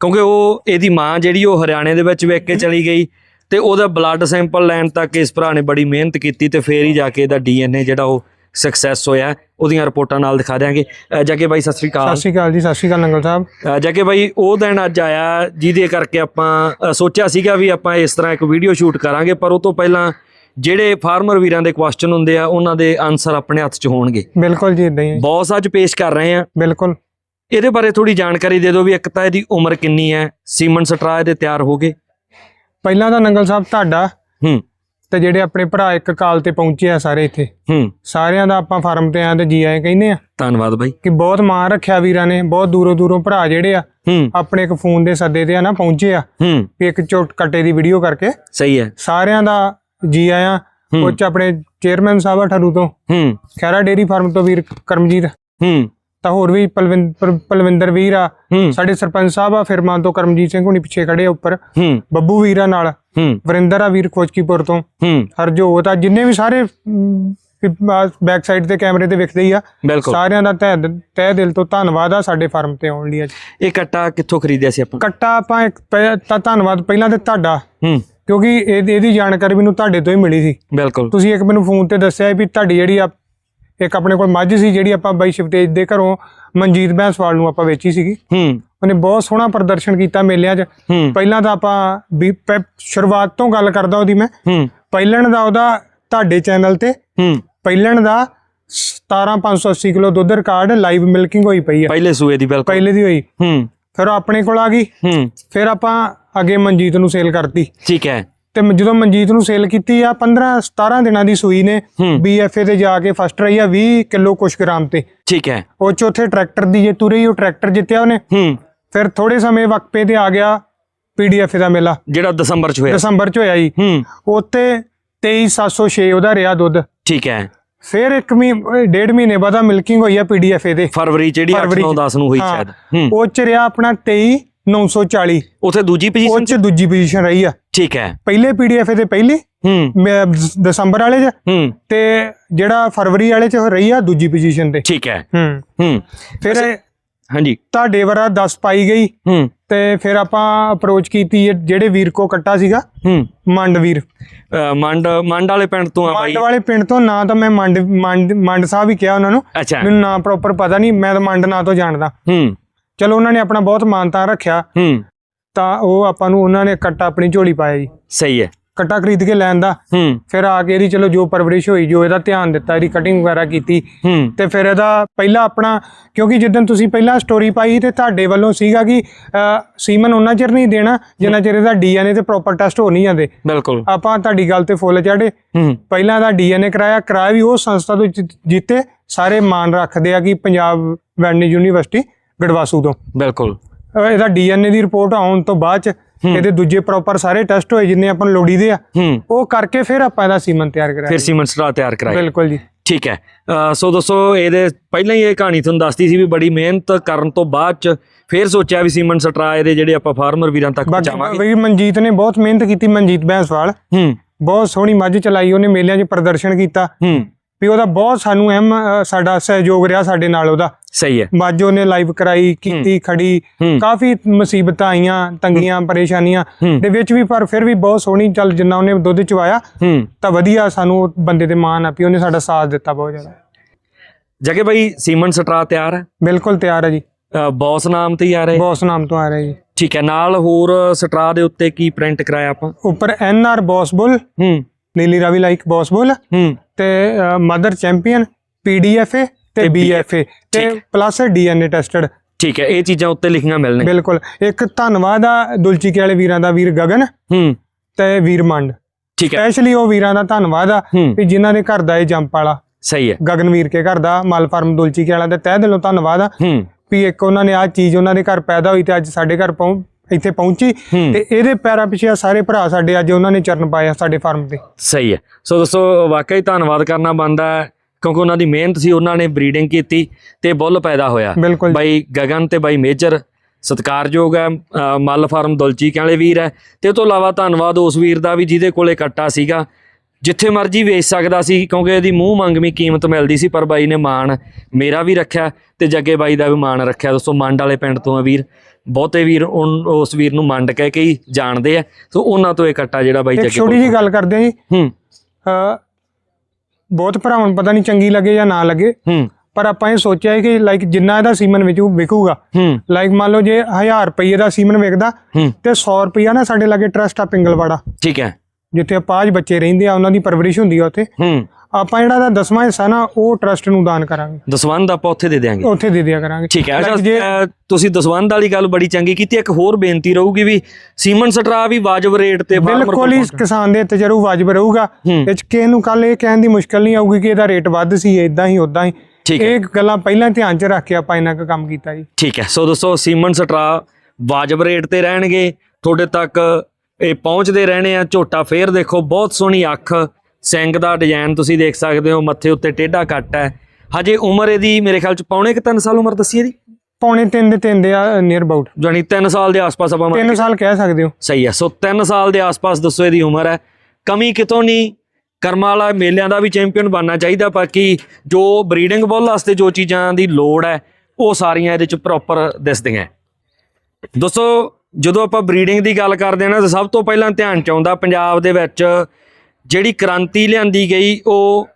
ਕਿਉਂਕਿ ਉਹ ਇਹਦੀ ਮਾਂ ਜਿਹੜੀ ਉਹ ਹਰਿਆਣੇ ਦੇ ਵਿੱਚ ਵੇਖ ਕੇ ਚਲੀ ਗਈ ਤੇ ਉਹਦਾ ਬਲੱਡ ਸੈਂਪਲ ਲੈਣ ਤੱਕ ਇਸ ਭਰਾ ਨੇ ਬੜੀ ਮਿਹਨਤ ਕੀਤੀ ਤੇ ਫੇਰ ਹੀ ਜਾ ਕੇ ਇਹਦਾ ਡੀਐਨਏ ਜਿਹੜਾ ਉਹ ਸਕਸੈਸ ਹੋਇਆ ਉਹਦੀਆਂ ਰਿਪੋਰਟਾਂ ਨਾਲ ਦਿਖਾ ਦਿਆਂਗੇ। ਜੱਗੇ ਬਾਈ ਸਤਿ ਸ੍ਰੀ ਅਕਾਲ। ਸਤਿ ਸ਼੍ਰੀ ਅਕਾਲ ਜੀ ਸਤਿ ਸ਼੍ਰੀ ਅਕਾਲ ਨੰਗਲ ਸਾਹਿਬ। ਜੱਗੇ ਬਾਈ ਉਹ ਦਿਨ ਅੱਜ ਆਇਆ ਜਿਹਦੇ ਕਰਕੇ ਆਪਾਂ ਸੋਚਿਆ ਸੀਗਾ ਵੀ ਆਪਾਂ ਇਸ ਤਰ੍ਹਾਂ ਇੱਕ ਵੀਡੀਓ ਸ਼ੂਟ ਕਰਾਂਗੇ ਪਰ ਉਹ ਤੋਂ ਪਹਿਲਾਂ ਜਿਹੜੇ ਫਾਰਮਰ ਵੀਰਾਂ ਦੇ ਕੁਐਸਚਨ ਹੁੰਦੇ ਆ ਉਹਨਾਂ ਦੇ ਆਨਸਰ ਆਪਣੇ ਹੱਥ 'ਚ ਹੋਣਗੇ। ਬਿਲਕੁਲ ਜੀ ਇਦਾਂ ਹੀ। ਬੌਸ ਅੱਜ ਪੇਸ਼ ਕਰ ਰਹੇ ਆ। ਬਿਲਕੁਲ। ਇਹਦੇ ਬਾਰੇ ਥੋੜੀ ਜਾਣਕਾਰੀ ਦੇ ਦਿਓ ਵੀ ਇੱਕ ਤਾਂ ਇਹਦੀ ਉਮਰ ਕਿੰਨੀ ਹੈ। ਸੀਮਨ ਸਟਰਾ ਇਹਦੇ ਤਿਆਰ ਹੋ ਗਏ। ਪਹਿਲਾਂ ਤਾਂ ਨੰਗਲ ਸਾਹਿਬ ਤੁਹਾਡਾ ਹੂੰ। ਤੇ ਜਿਹੜੇ ਆਪਣੇ ਭਰਾ ਇੱਕ ਕਾਲ ਤੇ ਪਹੁੰਚੇ ਆ ਸਾਰੇ ਇੱਥੇ ਹੂੰ। ਸਾਰਿਆਂ ਦਾ ਆਪਾਂ ਫਾਰਮ ਤੇ ਆਂ ਤੇ ਜੀ ਆਏ ਕਹਿੰਦੇ ਆ। ਧੰਨਵਾਦ ਬਾਈ। ਕਿ ਬਹੁਤ ਮਾਣ ਰੱਖਿਆ ਵੀਰਾਂ ਨੇ ਬਹੁਤ ਦੂਰੋਂ ਦੂਰੋਂ ਭਰਾ ਜਿਹੜੇ ਆ ਹੂੰ। ਆਪਣੇ ਇੱਕ ਫੋਨ ਦੇ ਸੱਦੇ ਤੇ ਆ ਨਾ ਪਹੁੰਚੇ ਆ। ਹੂੰ। ਵੀ ਇੱਕ ਝੋਟ ਕੱਟੇ ਦੀ ਵੀਡੀਓ ਕਰਕੇ। ਸਹੀ ਹੈ। ਸਾਰਿਆਂ ਦਾ ਜੀ ਆਇਆਂ ਚ ਆਪਣੇ ਚੇਅਰਮੈਨ ਸਾਹਿਬ ਠਰੂ ਤੋਂ। ਹੂੰ। ਖੈਰਾ ਡੇਰੀ ਫਾਰਮ ਤੋਂ ਵੀਰ ਕਰਮਜੀਤ। ਹੂੰ। ਤਾਂ ਹੋਰ ਵੀ ਪਲਵਿੰ- ਪਰ- ਪਲਵਿੰਦਰ ਵੀਰ ਆ ਹੂੰ। ਸਾਡੇ ਸਰਪੰਚ ਸਾਹਿਬ ਆ ਫਿਰਮਾਨ ਤੋਂ ਕਰਮਜੀਤ ਸਿੰਘ ਹੁਣੀ ਪਿੱਛੇ ਖੜੇ ਆ ਉੱਪਰ। ਹੂੰ। ਬੱਬੂ ਵੀਰਾਂ ਨਾਲ। ਹੂੰ। ਵਰਿੰਦਰ ਆ ਵੀਰ ਖੋਜਕੀਪੁਰ ਤੋਂ। ਹੂੰ। ਹਰਜੋਤ ਆ ਜਿੰਨੇ ਵੀ ਸਾਰੇ ਬੈਕ ਸਾਈਡ ਤੇ ਕੈਮਰੇ ਤੇ ਵਿਖਦੇ ਹੀ ਆ। ਬਿਲਕੁਲ। ਸਾਰਿਆਂ ਦਾ ਤਹਿ ਤਹਿ ਦਿਲ ਤੋਂ ਧੰਨਵਾਦ ਆ ਸਾਡੇ ਫਾਰਮ ਤੇ ਆਉਣ ਲਈ ਅੱਜ। ਇਹ ਕੱਟਾ ਕਿੱਥੋਂ ਖਰੀਦਿਆ ਸੀ ਆਪਾਂ? ਕੱਟਾ ਆਪਾਂ ਇੱਕ ਪਹਿ- ਤਾਂ ਧੰਨਵਾਦ ਪਹਿਲਾਂ ਤੇ ਤੁਹਾਡਾ। ਹੂੰ। ਕਿਉਂਕਿ ਇਹ ਇਹਦੀ ਜਾਣਕਾਰੀ ਮੈਨੂੰ ਤੁਹਾਡੇ ਤੋਂ ਹੀ ਮਿਲੀ ਸੀ। ਬਿਲਕੁਲ। ਤੁਸੀਂ ਇੱਕ ਮੈਨੂੰ ਫੋਨ ਤੇ ਦੱਸਿਆ ਵੀ ਤੁਹਾਡੀ ਜਿਹੜੀ ਆ ਇੱਕ ਆਪਣੇ ਕੋਲ ਮੱਝ ਸੀ ਜਿਹੜੀ ਆਪਾਂ ਬਾਈ ਸ਼ਿਵਤੇਜ ਦੇ ਘਰੋਂ ਮਨਜੀਤ ਬੈਂਸਵਾਲ ਨੂੰ ਆਪਾਂ ਵੇਚੀ ਸੀਗੀ। ਹੂੰ। ਉਹਨੇ ਬਹੁਤ ਸੋਹਣਾ ਪ੍ਰਦਰਸ਼ਨ ਕੀਤਾ ਮੇਲਿਆਂ 'ਚ। ਪਹਿਲਾਂ ਤਾਂ ਆਪਾਂ ਵੀ ਪੈ- ਸ਼ੁਰੂਆਤ ਤੋਂ ਗੱਲ ਕਰਦਾ ਉਹਦੀ ਮੈਂ। ਹੂੰ। ਪਹਿਲਣ ਦਾ ਉਹਦਾ ਤੁਹਾਡੇ ਚੈਨਲ ਤੇ। ਹੂੰ। ਪਹਿਲਣ ਦਾ 17580 ਕਿਲੋ ਦੁੱਧ ਰਿਕਾਰਡ ਲਾਈਵ ਮਿਲਕਿੰਗ ਹੋਈ ਪਈ ਆ। ਪਹਿਲੇ ਸੂਏ ਦੀ ਬਿਲਕੁਲ। ਪਹਿਲੇ ਦੀ ਹੋਈ। ਹੂੰ। ਫਿਰ ਉਹ ਆਪਣੇ ਕੋਲ ਆ ਗਈ। ਹੂੰ। ਫਿਰ ਆਪਾਂ ਅੱਗੇ ਮਨਜੀਤ ਨੂੰ ਸੇਲ ਕਰਤੀ। ਠੀਕ ਹੈ। ਤੇ ਮ- ਜਦੋਂ ਮਨਜੀਤ ਨੂੰ ਸੇਲ ਕੀਤੀ ਆ 15 17 ਦਿਨਾਂ ਦੀ ਸੂਈ ਨੇ ਬੀਐਫਏ ਤੇ ਜਾ ਕੇ ਫਸਟ ਰਹੀ ਆ 20 ਕਿਲੋ ਕੁਛ ਗ੍ਰਾਮ ਤੇ। ਠੀਕ ਹੈ। ਉਹ ਚੌਥੇ ਟਰੈਕਟਰ ਦੀ ਜੇ ਤੁਰੇ ਉਹ ਟਰੈਕਟਰ ਜਿੱਤਿਆ ਉਹਨੇ। ਹੂੰ। ਫਿਰ ਥੋੜੇ ਸਮੇਂ ਵਕਫੇ ਤੇ ਆ ਗਿਆ ਪੀਡੀਐਫ ਦਾ ਮੇਲਾ। ਜਿਹੜਾ ਦਸੰਬਰ ਚ ਹੋਇਆ। ਦਸੰਬਰ ਚ ਹੋਇਆ ਜੀ। ਹੂੰ। ਉੱਤੇ 23706 ਉਹਦਾ ਰਿਹਾ ਦੁੱਧ। ਠੀਕ ਹੈ। ਫਿਰ ਇੱਕ ਮਹੀਨੇ ਡੇਢ ਮਹੀਨੇ ਬਾਅਦ ਮਿਲਕਿੰਗ ਹੋਈ ਆ ਪੀਡੀਐਫ ਦੇ। ਫਰਵਰੀ ਜਿਹੜੀ 8 ਫਰਵਰੀ 9 ਚ। 10 ਨੂੰ ਹੋਈ। ਸ਼ਾਇਦ। ਹੂੰ। ਉਹ ਚ ਰਿਹਾ ਆਪਣਾ 23940 ਉਥੇ ਦੂਜੀ ਉਹ ਪੋਜੀਸ਼ਨ ਚ? ਦੂਜੀ ਪੋਜੀਸ਼ਨ ਰਹੀ ਆ। ਠੀਕ ਹੈ। ਪਹਿਲੇ ਪੀਡੀਐਫ ਦੇ ਪਹਿਲੇ ਹੂੰ। ਮ- ਦਸੰਬਰ ਵਾਲੇ ਚ। ਹੂੰ। ਤੇ ਜਿਹੜਾ ਫਰਵਰੀ ਵਾਲੇ ਚ ਰਹੀ ਆ ਦੂਜੀ ਪੋਜੀਸ਼ਨ ਤੇ। ਠੀਕ ਹੈ। ਹੂੰ। ਹੂੰ। ਫਿਰ ਹਾਂਜੀ। ਤੁਹਾਡੇ ਵਰਾ 10 ਪਾਈ ਗਈ। ਹੂੰ। ਤੇ ਫਿਰ ਆਪਾਂ ਅਪਰੋਚ ਕੀਤੀ ਇਹ ਜਿਹੜੇ ਵੀਰ ਕੋ ਕੱਟਾ ਸੀਗਾ। ਹੂੰ। ਮੰਡ ਵੀਰ। ਅ, ਮੰਡ ਮੰਡ ਵਾਲੇ ਪਿੰਡ ਤੋਂ ਆ ਬਾਈ। ਮੰਡ ਵਾਲੇ ਪਿੰਡ ਤੋਂ ਨਾ ਤਾਂ ਮੈਂ ਮੰਡ ਮੰਡ ਮੰਡ ਸਾਹਿਬ ਹੀ ਕਿਹਾ ਉਹਨਾਂ ਨੂੰ। ਅੱਛਾ। ਮੈਨੂੰ ਨਾਂ ਪ੍ਰੋਪਰ ਪਤਾ ਨਹੀਂ ਮੈਂ ਤਾਂ ਮੰਡ ਨਾਂ ਤੋਂ ਜਾਣਦਾ। ਹੂੰ। ਚਲੋ ਉਹਨਾਂ ਨੇ ਆਪਣਾ ਬਹੁਤ ਮਾਨਤਾ ਰੱਖਿਆ। ਹੂੰ। ਤਾਂ ਉਹ ਆਪਾਂ ਨੂੰ ਉਹਨਾਂ ਨੇ ਕੱਟਾ ਆਪਣੀ ਝੋਲੀ ਪਾਇਆ ਜੀ ਸਹੀ ਹੈ। ਕੱਟਾ ਖਰੀਦ ਕੇ ਲੈਣ ਦਾ। ਹੂੰ। ਫਿਰ ਆ ਕੇ ਇਹਦੀ ਚਲੋ ਜੋ ਪਰਵਰਿਸ਼ ਹੋਈ ਜੋ ਇਹਦਾ ਧਿਆਨ ਦਿੱਤਾ ਇਹਦੀ ਕਟਿੰਗ ਵਗੈਰਾ ਕੀਤੀ। ਹੂੰ। ਤੇ ਫਿਰ ਇਹਦਾ ਪਹਿਲਾ ਆਪਣਾ ਕਿਉਂਕਿ ਜਿੱਦਣ ਤੁਸੀਂ ਪਹਿਲਾਂ ਸਟੋਰੀ ਪਾਈ ਤੇ ਤੁਹਾਡੇ ਵੱਲੋਂ ਸੀਗਾ ਕਿ ਸੀਮਨ ਉਹਨਾਂ ਚਿਰ ਨਹੀਂ ਦੇਣਾ ਜਿੰਨਾ ਚਿਰ ਇਹਦਾ ਡੀਐਨਏ ਤੇ ਪ੍ਰੋਪਰ ਟੈਸਟ ਹੋ ਨਹੀਂ ਜਾਂਦੇ। ਬਿਲਕੁਲ। ਆਪਾਂ ਤੁਹਾਡੀ ਗੱਲ ਤੇ ਫੁੱਲ ਚੜੇ ਹੂੰ। ਪਹਿਲਾਂ ਦਾ ਡੀਐਨਏ ਕਰਾਇਆ ਕਰਾਇਆ ਵੀ ਉਹ ਸੰਸਥਾ ਤੋਂ ਜਿੱਤੇ ਸਾਰੇ ਮਾਨ ਰੱਖਦੇ ਆ ਕਿ ਪੰਜਾਬ ਵੈਟਰਨਰੀ ਯੂਨੀਵਰਸਿਟੀ ਗੜਵਾਸੂ ਤੋਂ। ਬਿਲਕੁਲ। ਇਹਦਾ ਡੀਐਨਏ ਦੀ ਰਿਪੋਰਟ ਆਉਣ ਤੋਂ ਬਾਅਦ ਚ ਇਹਦੇ ਦੂਜੇ ਪ੍ਰੋਪਰ ਸਾਰੇ ਟੈਸਟ ਹੋਏ ਜਿੰਨੇ ਆਪਾਂ ਲੋੜੀਦੇ ਆ ਉਹ ਕਰਕੇ ਫਿਰ ਆਪਾਂ ਇਹਦਾ ਸੀਮਨ ਤਿਆਰ ਫਿਰ ਕਰਾਂਗੇ ਸੀਮਨ ਸਟਰਾ ਤਿਆਰ ਕਰਾਇਆ ਬਿਲਕੁਲ ਜੀ। ਠੀਕ ਹੈ। ਸੋ ਦੋਸਤੋ ਇਹਦੇ ਪਹਿਲਾਂ ਹੀ ਇਹ ਕਹਾਣੀ ਤੁਹਾਨੂੰ ਦੱਸਦੀ ਸੀ ਵੀ ਬੜੀ ਮਿਹਨਤ ਕਰਨ ਤੋਂ ਬਾਅਦ ਚ ਫਿਰ ਸੋਚਿਆ ਵੀ ਸੀਮਨ ਸਟਰਾ ਇਹਦੇ ਜਿਹੜੇ ਆਪਾਂ ਫਾਰਮਰ ਵੀਰਾਂ ਤੱਕ ਪਹੁੰਚਾਵਾਂਗੇ। ਵੀ ਮਨਜੀਤ ਨੇ ਬਹੁਤ ਮਿਹਨਤ ਕੀਤੀ ਮਨਜੀਤ ਬੈਂਸਵਾਲ। ਹੂੰ। ਬਹੁਤ ਸੋਹਣੀ ਮੱਝ ਚਲਾਈ ਉਹਨੇ ਮੇਲਿਆਂ 'ਚ ਪ੍ਰਦਰਸ਼ਨ ਕੀਤਾ। ਹੂੰ। ਵੀ ਉਹਦਾ ਬਹੁਤ ਸਾਨੂੰ ਅਹਿਮ ਸਾਡਾ ਸਹਿਯੋਗ ਰਿਹਾ ਸਾਡੇ ਨਾਲ ਉਹਦਾ। ਸਹੀ ਹੈ। ਮੱਝ ਉਹਨੇ ਲਾਈਵ ਕਰਾਈ ਕੀਤੀ ਖੜੀ। ਕਾਫੀ ਮੁਸੀਬਤਾਂ ਆਈਆਂ ਤੰਗੀਆਂ ਪਰੇਸ਼ਾਨੀਆਂ। ਦੇ ਵਿੱਚ ਵੀ ਪਰ ਫਿਰ ਵੀ ਬਹੁਤ ਸੋਹਣੀ ਚੱਲ ਜਿੰਨਾ ਉਹਨੇ ਦੁੱਧ ਚਵਾਇਆ ਤਾਂ ਵਧੀਆ ਸਾਨੂੰ ਉਹ ਬੰਦੇ ਤੇ ਮਾਣ ਆ ਵੀ ਉਹਨੇ ਸਾਡਾ ਸਾਥ ਦਿੱਤਾ ਬਹੁਤ ਜ਼ਿਆਦਾ। ਜਗੇ ਭਾਈ ਸੀਮਨ ਸਟਰਾ ਤਿਆਰ ਹੈ? ਬਿਲਕੁਲ ਤਿਆਰ ਹੈ ਜੀ। ਬੌਸ ਨਾਮ ਤੇ ਹੀ ਆ ਰਹੇ? ਬੌਸ ਨਾਮ ਤੋਂ ਆ ਰਿਹਾ ਜੀ। ਠੀਕ ਹੈ ਨਾਲ ਹੋਰ ਸਟਰਾ ਦੇ ਉੱਤੇ ਕੀ ਪ੍ਰਿੰਟ ਕਰਾਇਆ ਆਪਾਂ? ਉੱਪਰ ਐਨ ਆਰ ਬੌਸ ਬੁੱਲ ਹੂੰ। Nili Ravi like boss bull ਹੂੰ। ਤੇ ਮਦਰ ਚੈਂਪੀਅਨ ਪੀਡੀਐਫਏ ਤੇ ਬੀਐਫਏ ਤੇ। ਪਲੱਸ ਡੀਐਨਏ ਟੈਸਟਡ ਠੀਕ ਹੈ ਇਹ ਚੀਜ਼ਾਂ ਉੱਤੇ ਲਿਖੀਆਂ ਮਿਲਣਗੀਆਂ। ਬਿਲਕੁਲ। ਇੱਕ ਧੰਨਵਾਦ ਆ ਦੁਲਚੀਕੇ ਵਾਲੇ ਵੀਰਾਂ ਦਾ ਵੀਰ ਗਗਨ ਹੂੰ। ਤੇ ਵੀਰ ਮੰਡ। ਠੀਕ ਹੈ। ਸਪੈਸ਼ਲੀ ਉਹ ਵੀਰਾਂ ਦਾ ਧੰਨਵਾਦ ਆ ਵੀ ਜਿਨ੍ਹਾਂ ਦੇ ਘਰ ਦਾ ਇਹ ਜੰਪ ਵਾਲਾ। ਸਹੀ ਹੈ। ਗਗਨਵੀਰ ਕੇ ਘਰ ਦਾ ਮਲ ਫਾਰਮ ਦੁਲਚੀਕੇ ਵਾਲਾ ਦਾ ਤਹਿ ਦਿਲੋਂ ਧੰਨਵਾਦ ਆ ਹੂੰ। ਵੀ ਇੱਕ ਉਹਨਾਂ ਨੇ ਆਹ ਚੀਜ਼ ਉਹਨਾਂ ਦੇ ਘਰ ਪੈਦਾ ਹੋਈ ਤੇ ਅੱਜ ਸਾਡੇ ਘਰ ਪਹੁੰ ਇੱਥੇ ਪਹੁੰਚੀ। ਤੇ ਇਹਦੇ ਪੈਰਾਂ ਪਿੱਛੇ ਆ ਸਾਰੇ ਭਰਾ ਸਾਡੇ ਅੱਜ ਉਹਨਾਂ ਨੇ ਚਰਨ ਪਾਏ ਆ ਸਾਡੇ ਫਾਰਮ ਤੇ। ਸਹੀ ਹੈ। ਸੋ ਦੋਸਤੋ ਵਾਕਈ ਧੰਨਵਾਦ ਕਰਨਾ ਬੰਦਾ ਹੈ। ਕਿਉਂਕਿ ਉਹਨਾਂ ਦੀ ਮਿਹਨਤ ਸੀ ਉਹਨਾਂ ਨੇ ਬਰੀਡਿੰਗ ਕੀਤੀ ਤੇ ਬੁੱਲ ਪੈਦਾ ਹੋਇਆ। ਬਿਲਕੁਲ। ਬਾਈ ਗਗਨ ਤੇ ਬਾਈ ਮੇਜਰ ਸਤਿਕਾਰਯੋਗ ਹੈ ਮੱਲ ਫਾਰਮ ਦੁਲਚੀ ਵਾਲੇ ਵੀਰ ਹੈ। ਤੇ ਉਹ ਤੋਂ ਇਲਾਵਾ ਧੰਨਵਾਦ ਉਸ ਵੀਰ ਦਾ ਵੀ ਜਿਹਦੇ ਕੋਲੇ ਕੱਟਾ ਸੀਗਾ। ਜਿੱਥੇ ਮਰਜ਼ੀ ਵੇਚ ਸਕਦਾ ਸੀ ਕਿਉਂਕਿ ਇਹਦੀ ਮੂੰਹ ਮੰਗਵੀਂ ਕੀਮਤ ਮਿਲਦੀ ਸੀ ਪਰ ਬਾਈ ਨੇ ਮਾਣ ਮੇਰਾ ਵੀ ਰੱਖਿਆ ਤੇ ਜੱਗੇ ਬਾਈ ਦਾ ਵੀ ਮਾਣ ਰੱਖਿਆ। ਦੋਸਤੋ ਮੰਡ ਵਾਲੇ ਪਿੰਡ ਤੋਂ ਆ ਵੀਰ। ਬਹੁਤੇ ਵੀਰ ਉਸ ਵੀਰ ਨੂੰ ਮੰਡ ਕਹਿ ਕੇ ਹੀ ਜਾਣਦੇ ਆ। ਸੋ ਉਹਨਾਂ ਤੋਂ ਇਹ ਕੱਟਾ ਜਿਹੜਾ ਬਾਈ ਇੱਕ ਜੱਗੇ ਛੋਟੀ ਜੀ ਗੱਲ ਕਰਦੇ ਆ ਜੀ। ਹੂੰ। ਬਹੁਤ ਭਰਾਵਾਂ ਨੂੰ ਪਤਾ ਨਹੀਂ ਚੰਗੀ ਲੱਗੇ ਜਾਂ ਨਾ ਲੱਗੇ ਹੂੰ। ਪਰ ਆਪਾਂ ਇਹ ਸੋਚਿਆ ਹੈ ਕਿ ਲਾਈਕ ਜਿੰਨਾ ਇਹਦਾ ਸੀਮਨ ਵਿਚੂ ਵਿਕੂਗਾ। ਹੂੰ। ਲਾਈਕ ਮੰਨ ਲਓ ਜੇ 1000 ਰੁਪਏ ਦਾ ਸੀਮਨ ਵਿਕਦਾ ਹੂੰ। ਤੇ 100 ਰੁਪਿਆ ਨਾ ਸਾਡੇ ਲਾਗੇ ਟਰਸਟ ਆ ਪਿੰਗਲਵਾੜਾ। ਠੀਕ ਹੈ। ਜਿੱਥੇ ਪਾਜ ਬੱਚੇ ਰਹਿੰਦੇ ਆ ਉਹਨਾਂ ਦੀ ਪਰਵਰਿਸ਼ ਹੁੰਦੀ ਆ ਉੱਥੇ। ਹੂੰ। ਆਪਾਂ ਜਿਹੜਾ ਦਾ ਦਸਵਾਂ ਹਿੱਸਾ ਨਾ ਉਹ ਟਰਸਟ ਨੂੰ ਦਾਨ ਕਰਾਂਗੇ। ਦਸਵੰਦ ਆਪਾਂ ਉੱਥੇ ਦੇ ਦਿਆਂਗੇ। ਉੱਥੇ ਦੇ ਦਿਆ ਕਰਾਂਗੇ। ਠੀਕ ਹੈ ਅੱਛਾ ਜੇ ਅ, ਤੁਸੀਂ ਦਸਵੰਦ ਵਾਲੀ ਗੱਲ ਬੜੀ ਚੰਗੀ ਕੀਤੀ ਇੱਕ ਹੋਰ ਬੇਨਤੀ ਰਹੂਗੀ ਵੀ ਸੀਮਨ ਸਟਰਾ ਵੀ ਵਾਜਬ ਰੇਟ ਤੇ farmer ਬਿਲਕੁਲ ਕੋਲ ਹੀ ਪਹੁੰਚਣ। ਕਿਸਾਨ ਦੇ ਤਜਰਬਾ ਵਾਜਬ ਰਹੂਗਾ। ਇਹ 'ਚ ਕਿਸੇ ਨੂੰ ਕੱਲ ਇਹ ਕਹਿਣ ਦੀ ਮੁਸ਼ਕਲ ਨਹੀਂ ਆਊਗੀ ਕਿ ਇਹਦਾ ਰੇਟ ਵੱਧ ਸੀ ਇਦਾਂ ਹੀ ਉਦਾਂ ਹੀ। ਠੀਕ ਹੈ। ਇਹ ਗੱਲਾਂ ਪਹਿਲਾਂ ਧਿਆਨ 'ਚ ਰੱਖ ਕੇ ਆਪਾਂ ਇਹਨਾਂ ਕੁ ਕੰਮ ਕੀਤਾ ਜੀ। ਠੀਕ ਹੈ ਸੋ ਦੋਸਤੋ ਸੀਮਨ ਸਟਰਾ ਵਾਜਬ ਰੇਟ ਤੇ ਰਹਿਣਗੇ। ਤੁਹਾਡੇ ਤੱਕ ਇਹ ਪਹੁੰਚਦੇ ਰਹਿਣੇ ਆ ਝੋਟਾ ਫੇਰ ਦੇਖੋ ਬਹੁਤ ਸੋਹਣੀ ਅੱਖ ਸਿੰਘ ਦਾ ਡਿਜ਼ਾਈਨ ਤੁਸੀਂ ਦੇਖ ਸਕਦੇ ਹੋ ਮੱਥੇ ਉੱਤੇ ਟੇਢਾ ਕੱਟ ਹੈ। ਹਜੇ ਉਮਰ ਇਹਦੀ ਮੇਰੇ ਖਿਆਲ ਚ ਪੌਣੇ ਕਿ 3 ਸਾਲ ਉਮਰ ਦੱਸੀ ਇਹਦੀ? ਪੌਣੇ ਤਿੰਨ ਦੇ ਤਿੰਨ ਦੇ ਆ ਨੀਅਰ ਅਬਾਊਟ ਜਾਨੀ 3 ਸਾਲ ਦੇ ਆਸ-ਪਾਸ ਆਪਾਂ ਤਿੰਨ ਸਾਲ ਕਹਿ ਸਕਦੇ ਹੋ। ਸਹੀ ਹੈ ਸੋ 3 ਸਾਲ ਦੇ ਆਸ-ਪਾਸ ਦੱਸੋ ਇਹਦੀ ਉਮਰ ਹੈ। ਕਮੀ ਕਿਤੋਂ ਨਹੀਂ ਕਰਮਾਂ ਵਾਲਾ ਮੇਲਿਆਂ ਦਾ ਵੀ ਚੈਂਪੀਅਨ ਬਣਨਾ ਚਾਹੀਦਾ ਬਾਕੀ ਜੋ ਬਰੀਡਿੰਗ ਬੁੱਲ ਵਾਸਤੇ ਜੋ ਚੀਜ਼ਾਂ ਦੀ ਲੋੜ ਹੈ ਉਹ ਸਾਰੀਆਂ ਇਹਦੇ ਚ ਪ੍ਰੋਪਰ ਦਿਸਦੀਆਂ। ਦੋਸਤੋ ਜਦੋਂ ਆਪਾਂ ਬਰੀਡਿੰਗ ਦੀ ਗੱਲ ਕਰਦੇ ਹਾਂ ਨਾ ਤਾਂ ਸਭ ਤੋਂ ਪਹਿਲਾਂ ਧਿਆਨ ਚ ਆਉਂਦਾ ਪੰਜਾਬ ਦੇ ਵਿੱਚ ਜਿਹੜੀ ਕ੍ਰਾਂਤੀ ਲਿਆਂਦੀ ਗਈ, ਉਹ